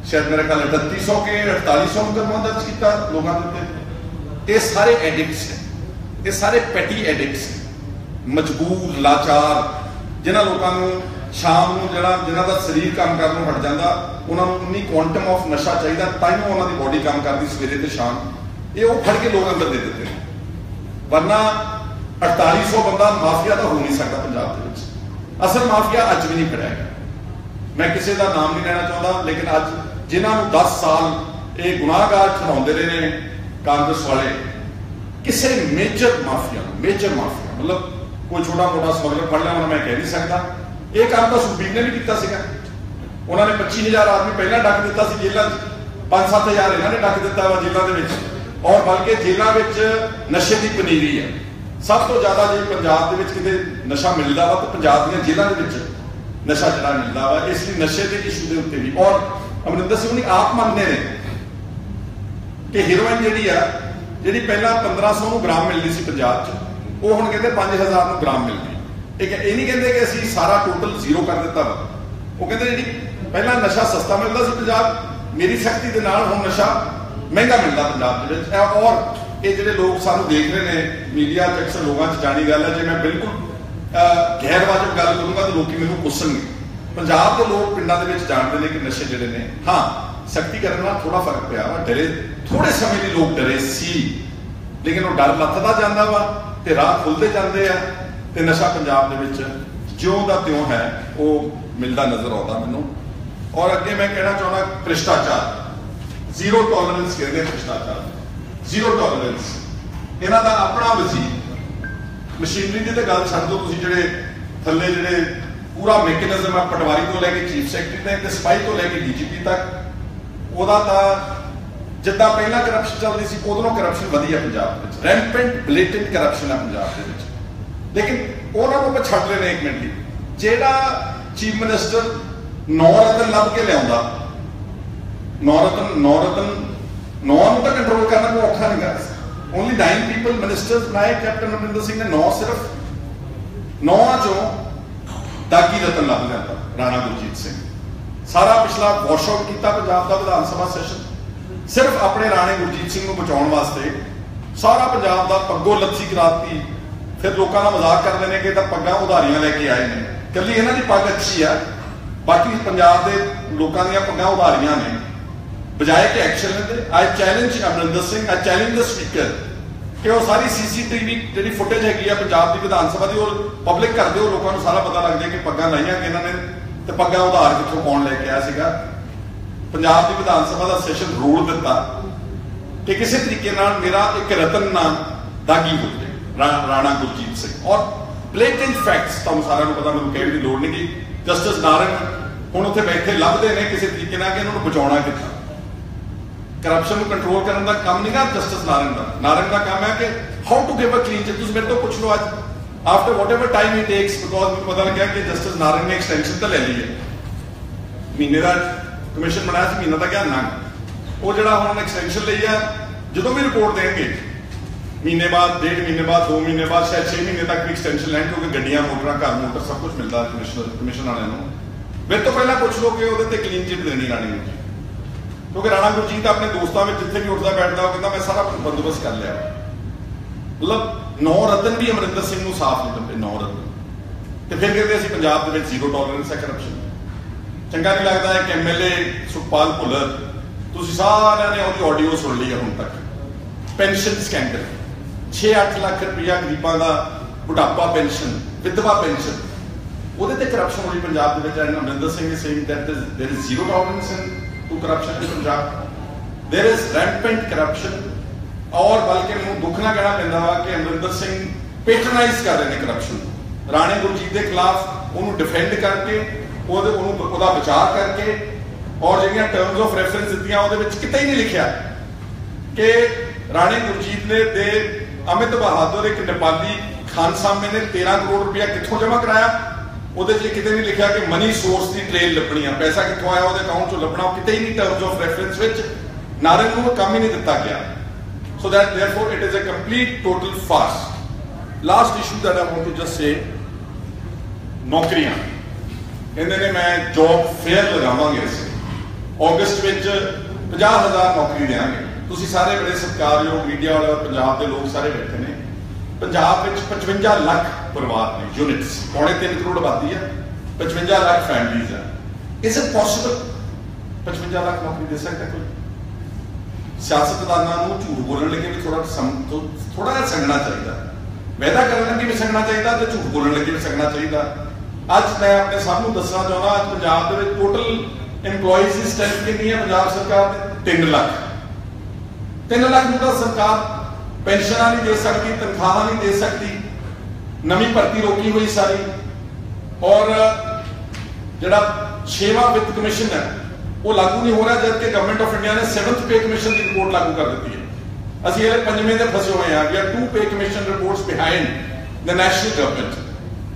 ਸ਼ਾਇਦ ਮੇਰੇ ਖਿਆਲ 3800 ਕੇ 4800 ਮੁਕੱਦਮਾ ਦਰਜ ਕੀਤਾ ਲੋਕਾਂ ਦੇ ਉੱਤੇ ਇਹ ਸਾਰੇ ਐਡਿਕਟਸ ਨੇ ਇਹ ਸਾਰੇ ਪੈਟੀ ਐਡਿਕਟਸ ਮਜਬੂਰ ਲਾਚਾਰ ਜਿਨ੍ਹਾਂ ਲੋਕਾਂ ਨੂੰ ਸ਼ਾਮ ਨੂੰ ਜਿਹੜਾ ਜਿਹਨਾਂ ਦਾ ਸਰੀਰ ਕੰਮ ਕਰਨ ਨੂੰ ਹਟ ਜਾਂਦਾ, ਉਹਨਾਂ ਨੂੰ ਉਨੀ ਕੁਆਂਟਮ ਆਫ ਨਸ਼ਾ ਚਾਹੀਦਾ ਤਾਂ ਹੀ ਉਹਨਾਂ ਦੀ ਬਾਡੀ ਕੰਮ ਕਰਦੀ ਸਵੇਰੇ ਤੇ ਸ਼ਾਮ। ਇਹ ਉਹ ਫੜ ਕੇ ਲੋਕ ਅੰਦਰ ਦੇ ਦਿੱਤੇ ਨੇ। ਵਰਨਾ 4800 ਬੰਦਾ ਮਾਫੀਆ ਤਾਂ ਹੋ ਨਹੀਂ ਸਕਦਾ ਪੰਜਾਬ ਦੇ ਵਿੱਚ। ਅਸਲ ਮਾਫੀਆ ਅੱਜ ਵੀ ਨਹੀਂ ਫੜਿਆ ਗਿਆ। ਮੈਂ ਕਿਸੇ ਦਾ ਨਾਮ ਨਹੀਂ ਲੈਣਾ ਚਾਹੁੰਦਾ, ਲੇਕਿਨ ਅੱਜ ਜਿਨ੍ਹਾਂ ਨੂੰ 10 ਸਾਲ ਇਹ ਗੁਨਾਹਗਾਰ ਠਹਿਰਾਉਂਦੇ ਰਹੇ ਨੇ ਕਾਂਗਰਸ ਵਾਲੇ, ਕਿਸੇ ਮੇਜਰ ਮਾਫੀਆ ਮੇਜਰ ਮਾਫੀਆ, ਮਤਲਬ ਕੋਈ ਛੋਟਾ ਮੋਟਾ ਸਮਗਲਰ ਫੜ ਲਿਆ, ਉਹਨਾਂ ਮੈਂ ਕਹਿ ਨਹੀਂ ਸਕਦਾ। ਇਹ ਕੰਮ ਤਾਂ ਸੁਖਬੀਰ ਨੇ ਵੀ ਕੀਤਾ ਸੀਗਾ। ਉਹਨਾਂ ਨੇ 25000 ਆਦਮੀ ਪਹਿਲਾਂ ਡੱਕ ਦਿੱਤਾ ਸੀ ਜੇਲ੍ਹਾਂ 'ਚ। 5-7000 ਇਹਨਾਂ ਨੇ ਡੱਕ ਦਿੱਤਾ ਵਾ ਜੇਲ੍ਹਾਂ ਦੇ ਵਿੱਚ। ਔਰ ਬਲਕਿ ਜੇਲ੍ਹਾਂ ਵਿੱਚ ਨਸ਼ੇ ਦੀ ਪਨੀਰੀ ਹੈ। ਸਭ ਤੋਂ ਜ਼ਿਆਦਾ ਜੇ ਪੰਜਾਬ ਦੇ ਵਿੱਚ ਕਿਤੇ ਨਸ਼ਾ ਮਿਲਦਾ ਵਾ ਤਾਂ ਪੰਜਾਬ ਦੀਆਂ ਜੇਲ੍ਹਾਂ ਦੇ ਵਿੱਚ ਨਸ਼ਾ ਜਿਹੜਾ ਮਿਲਦਾ ਵਾ, ਇਸ ਲਈ ਨਸ਼ੇ ਦੇ ਇਸ਼ੂ ਦੇ ਉੱਤੇ ਵੀ। ਔਰ ਅਮਰਿੰਦਰ ਸਿੰਘ ਨੇ ਆਪ ਮੰਨਦੇ ਨੇ ਕਿ ਹੀਰੋਇਨ ਜਿਹੜੀ ਆ, ਜਿਹੜੀ ਪਹਿਲਾਂ 1500 ਨੂੰ ਗ੍ਰਾਮ ਮਿਲਦੀ ਸੀ ਪੰਜਾਬ 'ਚ, ਉਹ ਹੁਣ ਕਹਿੰਦੇ 5000 ਨੂੰ ਗ੍ਰਾਮ ਮਿਲਦੀ ਇਹ ਇਹ ਨਹੀਂ ਕਹਿੰਦੇ ਕਿ ਅਸੀਂ ਸਾਰਾ ਟੋਟਲ ਜ਼ੀਰੋ ਕਰ ਦਿੱਤਾ ਵਾ। ਉਹ ਕਹਿੰਦੇ ਜਿਹੜੀ ਪਹਿਲਾਂ ਨਸ਼ਾ ਸਸਤਾ ਮਿਲਦਾ ਸੀ ਪੰਜਾਬ, ਮੇਰੀ ਸ਼ਕਤੀ ਦੇ ਨਾਲ ਹੁਣ ਨਸ਼ਾ ਮਹਿੰਗਾ ਮਿਲਦਾ ਪੰਜਾਬ ਦੇ ਵਿੱਚ। ਔਰ ਇਹ ਜਿਹੜੇ ਲੋਕ ਸਾਨੂੰ ਦੇਖ ਰਹੇ ਨੇ ਮੀਡੀਆ 'ਚ ਅਕਸਰ ਲੋਕਾਂ 'ਚ ਜਾਣੀ ਗੱਲ ਹੈ, ਜੇ ਮੈਂ ਬਿਲਕੁਲ ਗੈਰ ਵਾਜਬ ਗੱਲ ਕਰੂੰਗਾ ਤਾਂ ਲੋਕੀ ਮੈਨੂੰ ਪੁੱਛਣਗੇ। ਪੰਜਾਬ ਦੇ ਲੋਕ ਪਿੰਡਾਂ ਦੇ ਵਿੱਚ ਜਾਣਦੇ ਨੇ ਕਿ ਨਸ਼ੇ ਜਿਹੜੇ ਨੇ। ਹਾਂ ਸਖਤੀ ਕਰਨ ਨਾਲ ਥੋੜਾ ਫ਼ਰਕ ਪਿਆ ਵਾ, ਡਰੇ। ਥੋੜੇ ਸਮੇਂ ਲਈ ਲੋਕ ਡਰੇ ਸੀ। ਲੇਕਿਨ ਉਹ ਡਰ ਲੱਥਦਾ ਜਾਂਦਾ ਵਾ ਤੇ ਰਾਹ ਖੁੱਲਦੇ ਜਾਂਦੇ ਆ। ਤੇ ਨਸ਼ਾ ਪੰਜਾਬ ਦੇ ਵਿੱਚ ਜਿਉਂ ਦਾ ਤਿਉਂ ਹੈ, ਉਹ ਮਿਲਦਾ ਨਜ਼ਰ ਆਉਂਦਾ ਮੈਨੂੰ। ਔਰ ਅੱਗੇ ਮੈਂ ਕਹਿਣਾ ਚਾਹੁੰਦਾ ਭ੍ਰਿਸ਼ਟਾਚਾਰ। ਜ਼ੀਰੋ ਟੋਲਰੈਂਸ ਕਹਿੰਦੇ ਭ੍ਰਿਸ਼ਟਾਚਾਰ ਜ਼ੀਰੋ ਟੋਲਰੈਂਸ ਇਹਨਾਂ ਦਾ ਆਪਣਾ ਵਜ਼ੀਰ। ਮਸ਼ੀਨਰੀ ਦੀ ਤਾਂ ਗੱਲ ਛੱਡ ਦਿਓ ਤੁਸੀਂ ਜਿਹੜੇ ਥੱਲੇ ਜਿਹੜੇ ਪੂਰਾ ਮੈਕੈਨਿਜ਼ਮ ਆ, ਪਟਵਾਰੀ ਤੋਂ ਲੈ ਕੇ ਚੀਫ ਸੈਕਟਰੀ ਤੱਕ ਤੇ ਸਪਾਈ ਤੋਂ ਲੈ ਕੇ ਡੀਜੀਪੀ ਤੱਕ, ਉਹਦਾ ਤਾਂ ਜਿੱਦਾਂ ਪਹਿਲਾਂ ਕਰਪਸ਼ਨ ਚੱਲਦੀ ਸੀ, ਉਦੋਂ ਕਰਪਸ਼ਨ ਵਧੀ ਆ ਪੰਜਾਬ ਵਿੱਚ। ਰੈਂਪੈਂਟ ਬਲੇਟੈਂਟ ਕਰਪਸ਼ਨ ਆ ਪੰਜਾਬ ਦੇ ਵਿੱਚ। ਲੇਕਿਨ ਉਹਨਾਂ ਨੂੰ ਆਪਾਂ ਛੱਡ ਲੈਣੇ ਇੱਕ ਮਿੰਟ ਲਈ। ਜਿਹੜਾ ਚੀਫ ਮਿਨਿਸਟਰ ਨੌ ਰਤਨ ਲੱਭ ਕੇ ਲਿਆਉਂਦਾ ਨੌ ਰਤਨ ਨੌ ਰਤਨ 9 ਨੂੰ ਤਾਂ ਕੰਟਰੋਲ ਕਰਨਾ ਕੋਈ ਔਖਾ ਨਹੀਂ ਗਾ। ਓਨਲੀ 9 ਪੀਪਲ ਮਿਨਿਸਟਰਸ ਬਣਾਏ ਕੈਪਟਨ ਅਮਰਿੰਦਰ ਸਿੰਘ ਨੇ ਨੌ ਸਿਰਫ। ਨੌ ਚੋਂ ਦਾਗੀ ਰਤਨ ਲੱਭ ਲਿਆ ਰਾਣਾ ਗੁਰਜੀਤ ਸਿੰਘ। ਸਾਰਾ ਪਿਛਲਾ ਵਾਸ਼ ਆਊਟ ਕੀਤਾ ਪੰਜਾਬ ਦਾ ਵਿਧਾਨ ਸਭਾ ਸੈਸ਼ਨ ਸਿਰਫ ਆਪਣੇ ਰਾਣੇ ਗੁਰਜੀਤ ਸਿੰਘ ਨੂੰ ਬਚਾਉਣ ਵਾਸਤੇ ਸਾਰਾ ਪੰਜਾਬ ਦਾ ਪੱਗੋ ਲੱਥੀ ਕਰਾਤੀ ਫਿਰ ਲੋਕਾਂ ਦਾ ਮਜ਼ਾਕ ਕਰਦੇ ਨੇ ਕਿ ਤਾਂ ਪੱਗਾਂ ਉਧਾਰੀਆਂ ਲੈ ਕੇ ਆਏ ਨੇ। ਕੱਲੀ ਇਹਨਾਂ ਦੀ ਪੱਗ ਅੱਛੀ ਆ, ਬਾਕੀ ਪੰਜਾਬ ਦੇ ਲੋਕਾਂ ਦੀਆਂ ਪੱਗਾਂ ਉਧਾਰੀਆਂ ਨੇ। ਬਜਾਏ ਕਿ ਐਕਸ਼ਨ ਲੈਂਦੇ I challenge Amarinder Singh I challenge the speaker ਕਿ ਉਹ ਸਾਰੀ ਸੀਸੀਟੀਵੀ ਜਿਹੜੀ ਫੁਟੇਜ ਹੈਗੀ ਆ ਪੰਜਾਬ ਦੀ ਵਿਧਾਨ ਸਭਾ ਦੀ, ਉਹ ਪਬਲਿਕ ਕਰ ਦਿਓ ਲੋਕਾਂ ਨੂੰ ਸਾਰਾ ਪਤਾ ਲੱਗ ਜਾਏ ਕਿ ਪੱਗਾਂ ਲਾਈਆਂ ਕਿ ਇਹਨਾਂ ਨੇ ਤੇ ਪੱਗਾਂ ਉਧਾਰ ਕਿੱਥੋਂ ਕੌਣ ਲੈ ਕੇ ਆਇਆ ਸੀਗਾ। ਪੰਜਾਬ ਦੀ ਵਿਧਾਨ ਸਭਾ ਦਾ ਸੈਸ਼ਨ ਰੋਲ ਦਿੱਤਾ। ਕਿ ਕਿਸੇ ਤਰੀਕੇ ਨਾਲ ਮੇਰਾ ਇੱਕ ਰਤਨ ਨਾਮ ਦਾਗੀ ਹੋ ਰਾਣਾ ਗੁਰਜੀਤ ਸਿੰਘ। ਔਰ ਬਲੇਟੈਂਟ ਫੈਕਟਸ ਤੁਹਾਨੂੰ ਸਾਰਿਆਂ ਨੂੰ ਪਤਾ, ਮੈਨੂੰ ਕਹਿਣ ਦੀ ਲੋੜ ਨਹੀਂ ਕਿ ਜਸਟਿਸ ਨਾਰਾਇਣ ਹੁਣ ਉੱਥੇ ਬੈਠੇ ਲੱਭਦੇ ਨੇ ਕਿਸੇ ਤਰੀਕੇ ਨਾਲ ਕਿ ਇਹਨਾਂ ਨੂੰ ਬਚਾਉਣਾ ਕਿੱਥਾਂ ਕਰਪਸ਼ਨ ਨੂੰ ਕੰਟਰੋਲ ਕਰਨ ਦਾ ਕੰਮ ਨਹੀਂਗਾ ਜਸਟਿਸ ਨਾਰਾਇਣ ਦਾ। ਨਾਰਾਇਣ ਦਾ ਕੰਮ ਹੈ ਕਿ how to give a clean chit ਤੁਸੀਂ ਮੇਰੇ ਤੋਂ ਪੁੱਛ ਲਓ ਅੱਜ। After whatever time it takes because ਮੈਨੂੰ ਪਤਾ ਲੱਗਿਆ ਕਿ ਜਸਟਿਸ ਨਾਰਾਇਣ ਨੇ ਐਕਸਟੈਂਸ਼ਨ ਤਾਂ ਲੈ ਲਈ ਹੈ। ਮਹੀਨੇ ਦਾ ਕਮਿਸ਼ਨ ਬਣਾਇਆ ਸੀ, ਮਹੀਨਾ ਦਾ ਗਿਆ ਨਾ। ਉਹ ਜਿਹੜਾ ਹੁਣ ਐਕਸਟੈਂਸ਼ਨ ਲਈ ਹੈ, ਜਦੋਂ ਵੀ ਰਿਪੋਰਟ ਦੇਣਗੇ ਮਹੀਨੇ ਬਾਅਦ, ਡੇਢ ਮਹੀਨੇ ਬਾਅਦ 2 ਮਹੀਨੇ ਬਾਅਦ, ਸ਼ਾਇਦ 6 ਮਹੀਨੇ ਤੱਕ ਵੀ ਐਕਸਟੈਂਸ਼ਨ ਲੈਣ, ਕਿਉਂਕਿ ਗੱਡੀਆਂ, ਮੋਟਰਾਂ, ਘਰ, ਮੋਟਰ ਸਭ ਕੁਝ ਮਿਲਦਾ ਕਮਿਸ਼ਨ ਕਮਿਸ਼ਨ ਵਾਲਿਆਂ ਨੂੰ। ਮੇਰੇ ਤੋਂ ਪਹਿਲਾਂ ਪੁੱਛ ਲਓ ਕਿ ਉਹਦੇ ਤੇ ਕਲੀਨ ਚਿਟ ਦੇਣੀ ਰਾਣੀ ਨੂੰ ਕਿਉਂਕਿ ਰਾਣਾ ਗੁਰਜੀਤ ਆਪਣੇ ਦੋਸਤਾਂ ਵਿੱਚ ਜਿੱਥੇ ਵੀ ਉੱਠਦਾ, ਬੈਠਦਾ, ਉਹ ਕਹਿੰਦਾ, ਮੈਂ ਸਾਰਾ ਬੰਦੋਬਸਤ ਕਰ ਲਿਆ ਮਤਲਬ ਨੌ ਰਤਨ ਵੀ ਅਮਰਿੰਦਰ ਸਿੰਘ ਨੂੰ ਸਾਫ਼ ਨਹੀਂ ਲੱਭੇ ਨੌ ਰਤਨ ਤੇ ਫਿਰ ਕਹਿੰਦੇ ਅਸੀਂ ਪੰਜਾਬ ਦੇ ਵਿੱਚ ਜ਼ੀਰੋ ਟੋਲਰੈਂਸ ਹੈ ਕਰਪਸ਼ਨ ਚੰਗਾ ਨਹੀਂ ਲੱਗਦਾ ਹੈ ਕਿ ਐਮਐਲਏ ਸੁਖਪਾਲ ਭੁੱਲਰ, ਤੁਸੀਂ ਸਾਰਿਆਂ ਨੇ ਉਹਦੀ ਆਡੀਓ ਸੁਣ ਲਈ ਹੈ ਹੁਣ ਤੱਕ। ਪੈਨਸ਼ਨ ਸਕੈਂਡਲ 6-8 ਲੱਖ ਰੁਪਇਆ ਗਰੀਬਾਂ ਦਾ ਬੁਢਾਪਾ ਪੈਨਸ਼ਨ, ਵਿਧਵਾ ਪੈਨਸ਼ਨ। ਉਹਦੇ ਤੇ ਕਰਪਸ਼ਨ ਹੋਈ ਪੰਜਾਬ ਦੇ ਵਿੱਚ। And Amarinder Singh is saying that there is- there is zero tolerance in to Punjab. There is rampant corruption ਔਰ ਬਲਕਿ ਮੈਨੂੰ ਦੁੱਖ ਨਾਲ ਕਹਿਣਾ ਪੈਂਦਾ ਵਾ ਕਿ ਅਮਰਿੰਦਰ ਸਿੰਘ ਪੈਟਰਨਾਈਜ਼ ਕਰ ਰਹੇ ਨੇ ਕਰਪਸ਼ਨ ਰਾਣੇ ਗੁਰਜੀਤ ਦੇ ਖਿਲਾਫ ਉਹਨੂੰ ਡਿਫੈਂਡ ਕਰਕੇ, ਉਹਦੇ, ਉਹਨੂੰ, ਉਹਦਾ ਬਚਾਅ ਕਰਕੇ ਔਰ ਜਿਹੜੀਆਂ ਟਰਮਸ ਆਫ ਰੈਫਰੈਂਸ ਦਿੱਤੀਆਂ, ਉਹਦੇ ਵਿੱਚ ਕਿਤੇ ਹੀ ਨਹੀਂ ਲਿਖਿਆ ਕਿ ਰਾਣੇ ਗੁਰਜੀਤ ਨੇ ਦੇ ਅਮਿਤ ਬਹਾਦਰ ਇੱਕ ਨੇਪਾਲੀ ਖਾਨ ਸਾਹਮਣੇ ਨੇ 13 ਕਰੋੜ ਰੁਪਇਆ ਕਿੱਥੋਂ ਜਮ੍ਹਾਂ ਕਰਾਇਆ? ਉਹਦੇ 'ਚ ਕਿਤੇ ਨਹੀਂ ਲਿਖਿਆ ਕਿ ਮਨੀ ਸੋਰਸ ਦੀ ਟ੍ਰੇਲ ਲੱਭਣੀ ਆ। ਪੈਸਾ ਕਿੱਥੋਂ ਆਇਆ ਉਹਦੇ ਅਕਾਊਂਟ 'ਚੋਂ ਲੱਭਣਾ? ਉਹ ਕਿਤੇ ਹੀ ਨਹੀਂ ਟਰਮਸ ਆਫ ਰੈਫਰੈਂਸ ਵਿੱਚ। ਨਾਰਨ ਨੂੰ ਕੰਮ ਹੀ ਨਹੀਂ ਦਿੱਤਾ ਗਿਆ। So that therefore it is a complete total farce. Last issue that i want to just say, ਨੌਕਰੀਆਂ। ਕਹਿੰਦੇ ਨੇ ਮੈਂ ਜੌਬ ਫੇਅਰ ਲਗਾਵਾਂਗੇ ਅਸੀਂ। ਅਗਸਤ ਵਿੱਚ 50000 ਨੌਕਰੀ ਦੇਵਾਂਗੇ। ਤੁਸੀਂ ਸਾਰੇ ਬੜੇ ਸਤਿਕਾਰਯੋਗ ਮੀਡੀਆ ਵਾਲੇ ਔਰ ਪੰਜਾਬ ਦੇ ਲੋਕ ਸਾਰੇ ਬੈਠੇ ਨੇ, ਪੰਜਾਬ ਵਿੱਚ 55 ਲੱਖ ਪਰਿਵਾਰ ਨੇ ਯੂਨਿਟਸ ਪੌਣੇ 3 ਕਰੋੜ ਆਬਾਦੀ ਹੈ 55 ਲੱਖ ਫੈਮਿਲੀਜ਼ ਹੈ ਇਜ਼ ਇਟ ਪੋਸੀਬਲ 55 ਲੱਖ ਨੌਕਰੀ ਦੇ ਸਕਦਾ ਕੋਈ? ਸਿਆਸਤਦਾਨਾਂ ਨੂੰ ਝੂਠ ਬੋਲਣ ਲੱਗੇ ਵੀ ਥੋੜਾ ਥੋੜਾ ਜਿਹਾ ਸੰਗਣਾ ਚਾਹੀਦਾ। ਵਾਅਦਾ ਕਰਨ ਲੱਗੇ ਵੀ ਸੰਗਣਾ ਚਾਹੀਦਾ ਤੇ ਝੂਠ ਬੋਲਣ ਲੱਗੇ ਵੀ ਸੰਗਣਾ ਚਾਹੀਦਾ। ਅੱਜ ਮੈਂ ਆਪਣੇ ਸਭ ਨੂੰ ਦੱਸਣਾ ਚਾਹੁੰਦਾ, ਅੱਜ ਪੰਜਾਬ ਦੇ ਵਿੱਚ ਟੋਟਲ EMPLOYEES ਦੀ ਸਟ੍ਰੈਂਥ ਕਿੰਨੀ ਹੈ ਪੰਜਾਬ ਸਰਕਾਰ ਦੇ 3 ਲੱਖ। 3 ਲੱਖ ਨੂੰ ਤਾਂ ਸਰਕਾਰ ਪੈਨਸ਼ਨਾਂ ਨਹੀਂ ਦੇ ਸਕਦੀ, ਤਨਖਾਹਾਂ ਨਹੀਂ ਦੇ ਸਕਦੀ, ਨਵੀਂ ਭਰਤੀ ਰੋਕੀ ਹੋਈ ਸਾਰੀ। ਔਰ ਜਿਹੜਾ 6ਵਾਂ ਵਿੱਤ ਕਮਿਸ਼ਨ ਹੈ, ਉਹ ਲਾਗੂ ਨਹੀਂ ਹੋ ਰਿਹਾ ਜਦ ਕਿ ਗਵਰਨਮੈਂਟ ਆਫ ਇੰਡੀਆ ਨੇ 7th ਪੇ ਕਮਿਸ਼ਨ ਦੀ ਰਿਪੋਰਟ ਲਾਗੂ ਕਰ ਦਿੱਤੀ ਹੈ। ਅਸੀਂ ਇਹ ਪੰਜਵੇਂ ਦੇ ਫਸੇ ਹੋਏ ਹਾਂ we are to pay commission reports behind the national government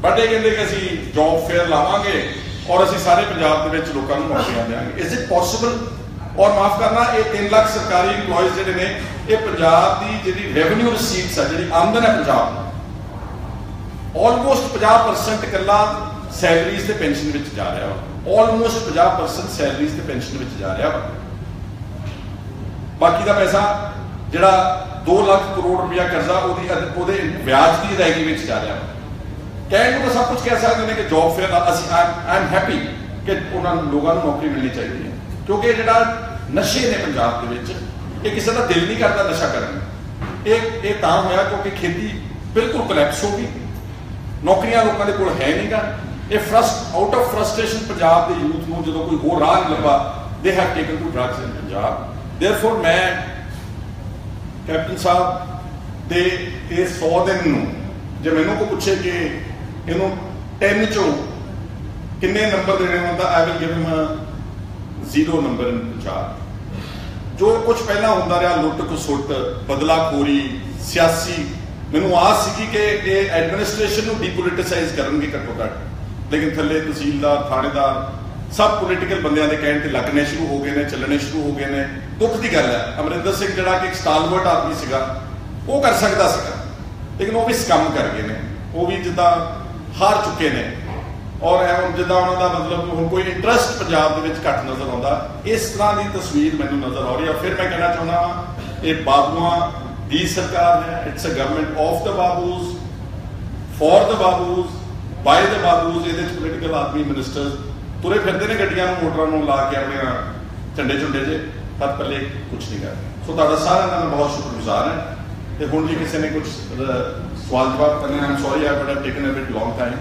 but ਇਹ ਕਹਿੰਦੇ ਕਿ ਅਸੀਂ ਜੌਬ ਫੇਅਰ ਲਾਵਾਂਗੇ, ਔਰ ਅਸੀਂ ਸਾਰੇ ਪੰਜਾਬ ਦੇ ਵਿੱਚ ਲੋਕਾਂ ਨੂੰ ਨੌਕਰੀਆਂ ਦੇਵਾਂਗੇ ਇਜ਼ ਇਟ ਪੋਸੀਬਲ ਔਰ ਮਾਫ ਕਰਨਾ, ਇਹ 3 ਲੱਖ ਸਰਕਾਰੀ EMPLOYEES ਜਿਹੜੇ ਨੇ, ਇਹ ਪੰਜਾਬ ਦੀ ਜਿਹੜੀ ਰੈਵਨਿਊ ਰਿਸੀਟਸ ਹੈ ਜਿਹੜੀ ਆਮਦਨ ਹੈ ਪੰਜਾਬ ਆਲਮੋਸਟ 50% ਇਕੱਲਾ ਸੈਲਰੀਜ਼ ਤੇ ਪੈਨਸ਼ਨ ਵਿੱਚ ਜਾ ਰਿਹਾ ਵਾ। ਆਲਮੋਸਟ 50% ਸੈਲਰੀਜ਼ ਤੇ ਪੈਨਸ਼ਨ ਵਿੱਚ ਜਾ ਰਿਹਾ ਵਾ। ਬਾਕੀ ਦਾ ਪੈਸਾ ਜਿਹੜਾ 2 ਲੱਖ ਕਰੋੜ ਰੁਪਇਆ ਕਰਜ਼ਾ, ਉਹਦੀ ਉਹਦੇ ਵਿਆਜ ਦੀ ਅਦਾਇਗੀ ਵਿੱਚ ਜਾ ਰਿਹਾ ਵਾ। ਕਹਿਣ ਨੂੰ ਤਾਂ ਸਭ ਕੁਝ ਕਹਿ ਸਕਦੇ ਨੇ ਕਿ ਜੌਬ ਫੇਅਰ ਦਾ ਅਸੀਂ ਆਈ ਹੈਪੀ ਕਿ ਉਹਨਾਂ ਲੋਕਾਂ ਨੂੰ ਨੌਕਰੀ ਮਿਲਣੀ ਚਾਹੀਦੀ ਹੈ। ਕਿਉਂਕਿ ਇਹ ਜਿਹੜਾ ਨਸ਼ੇ ਨੇ ਪੰਜਾਬ ਦੇ ਵਿੱਚ ਇਹ ਕਿਸੇ ਦਾ ਦਿਲ ਨਹੀਂ ਕਰਦਾ ਨਸ਼ਾ ਕਰਨ ਨੂੰ। ਇਹ ਇਹ ਤਾਂ ਹੋਇਆ ਕਿਉਂਕਿ ਖੇਤੀ ਬਿਲਕੁਲ ਕੋਲੈਪਸ ਹੋ ਗਈ। ਨੌਕਰੀਆਂ ਲੋਕਾਂ ਦੇ ਕੋਲ ਹੈ ਨਹੀਂਗਾ। ਇਹ first out of frustration Punjab ਦੇ ਯੂਥ ਨੂੰ ਜਦੋਂ ਕੋਈ ਹੋਰ ਰਾਹ ਨਹੀਂ ਲੱਭਾ they have taken to drugs in Punjab. Therefore ਮੈਂ ਕੈਪਟਨ ਸਾਹਿਬ ਦੇ ਇਹ 100 ਦਿਨ ਨੂੰ ਜੇ ਮੈਨੂੰ ਕੋਈ ਪੁੱਛੇ ਕਿ ਇਹਨੂੰ 10 ਚੋਂ ਕਿੰਨੇ ਨੰਬਰ ਦੇਣੇ ਹੁੰਦਾ I will give him zero number in Punjab. ਜੋ ਕੁਝ ਪਹਿਲਾਂ ਹੁੰਦਾ ਰਿਹਾ, ਲੁੱਟ ਖਸੁੱਟ, ਬਦਲਾਖੋਰੀ, ਸਿਆਸੀ, ਮੈਨੂੰ ਆਸ ਸੀ ਕਿ ਇਹ ਐਡਮਿਨਿਸਟ੍ਰੇਸ਼ਨ ਨੂੰ ਡੀਪੋਲਿਟਿਸਾਈਜ਼ ਕਰਨਗੇ ਘੱਟੋ ਘੱਟ। ਲੇਕਿਨ ਥੱਲੇ ਤਹਿਸੀਲਦਾਰ, ਥਾਣੇਦਾਰ, ਸਭ ਪੋਲੀਟੀਕਲ ਬੰਦਿਆਂ ਦੇ ਕਹਿਣ ਤੇ ਲੱਗਣੇ ਸ਼ੁਰੂ ਹੋ ਗਏ ਨੇ, ਚੱਲਣੇ ਸ਼ੁਰੂ ਹੋ ਗਏ ਨੇ। ਦੁੱਖ ਦੀ ਗੱਲ ਹੈ, ਅਮਰਿੰਦਰ ਸਿੰਘ ਜਿਹੜਾ ਕਿ ਇੱਕ ਸਟਾਲਵਰਟ ਆਦਮੀ ਸੀਗਾ, ਉਹ ਕਰ ਸਕਦਾ ਸੀਗਾ। ਲੇਕਿਨ ਉਹ ਵੀ ਕੰਮ ਕਰ ਗਏ ਨੇ। ਉਹ ਵੀ ਜਿੱਦਾਂ ਹਾਰ ਚੁੱਕੇ ਨੇ। ਔਰ ਹੁਣ ਜਿੱਦਾਂ ਉਹਨਾਂ ਦਾ ਮਤਲਬ ਹੁਣ ਕੋਈ ਇੰਟਰਸਟ ਪੰਜਾਬ ਦੇ ਵਿੱਚ ਘੱਟ ਨਜ਼ਰ ਆਉਂਦਾ, ਇਸ ਤਰ੍ਹਾਂ ਦੀ ਤਸਵੀਰ ਮੈਨੂੰ ਨਜ਼ਰ ਆ ਰਹੀ ਹੈ ਫਿਰ ਮੈਂ ਕਹਿਣਾ ਚਾਹੁੰਦਾ ਹਾਂ ਇਹ ਬਾਬੂਆਂ ਦੀ ਸਰਕਾਰ ਹੈ it's a government of the babus for the babus by the babus ਇਹਦੇ ਵਿੱਚ ਪੋਲੀਟੀਕਲ ਆਦਮੀ ਮਿਨਿਸਟਰ ਤੁਰੇ ਫਿਰਦੇ ਨੇ ਗੱਡੀਆਂ ਨੂੰ, ਮੋਟਰਾਂ ਨੂੰ ਲਾ ਕੇ ਆਪਣੇ ਝੰਡੇ ਝੁੰਡੇ ਜੇ, ਪਰ ਪੱਲੇ ਕੁਝ ਨਹੀਂ ਕਰਦੇ। ਸੋ ਤੁਹਾਡਾ ਸਾਰਿਆਂ ਦਾ ਮੈਂ ਬਹੁਤ ਸ਼ੁਕਰਗੁਜ਼ਾਰ ਹਾਂ। ਤੇ ਹੁਣ ਜੇ ਕਿਸੇ ਨੇ ਕੁਝ ਸਵਾਲ ਜਵਾਬ ਕਰਨੇ ਹਨ sorry I have taken a bit long time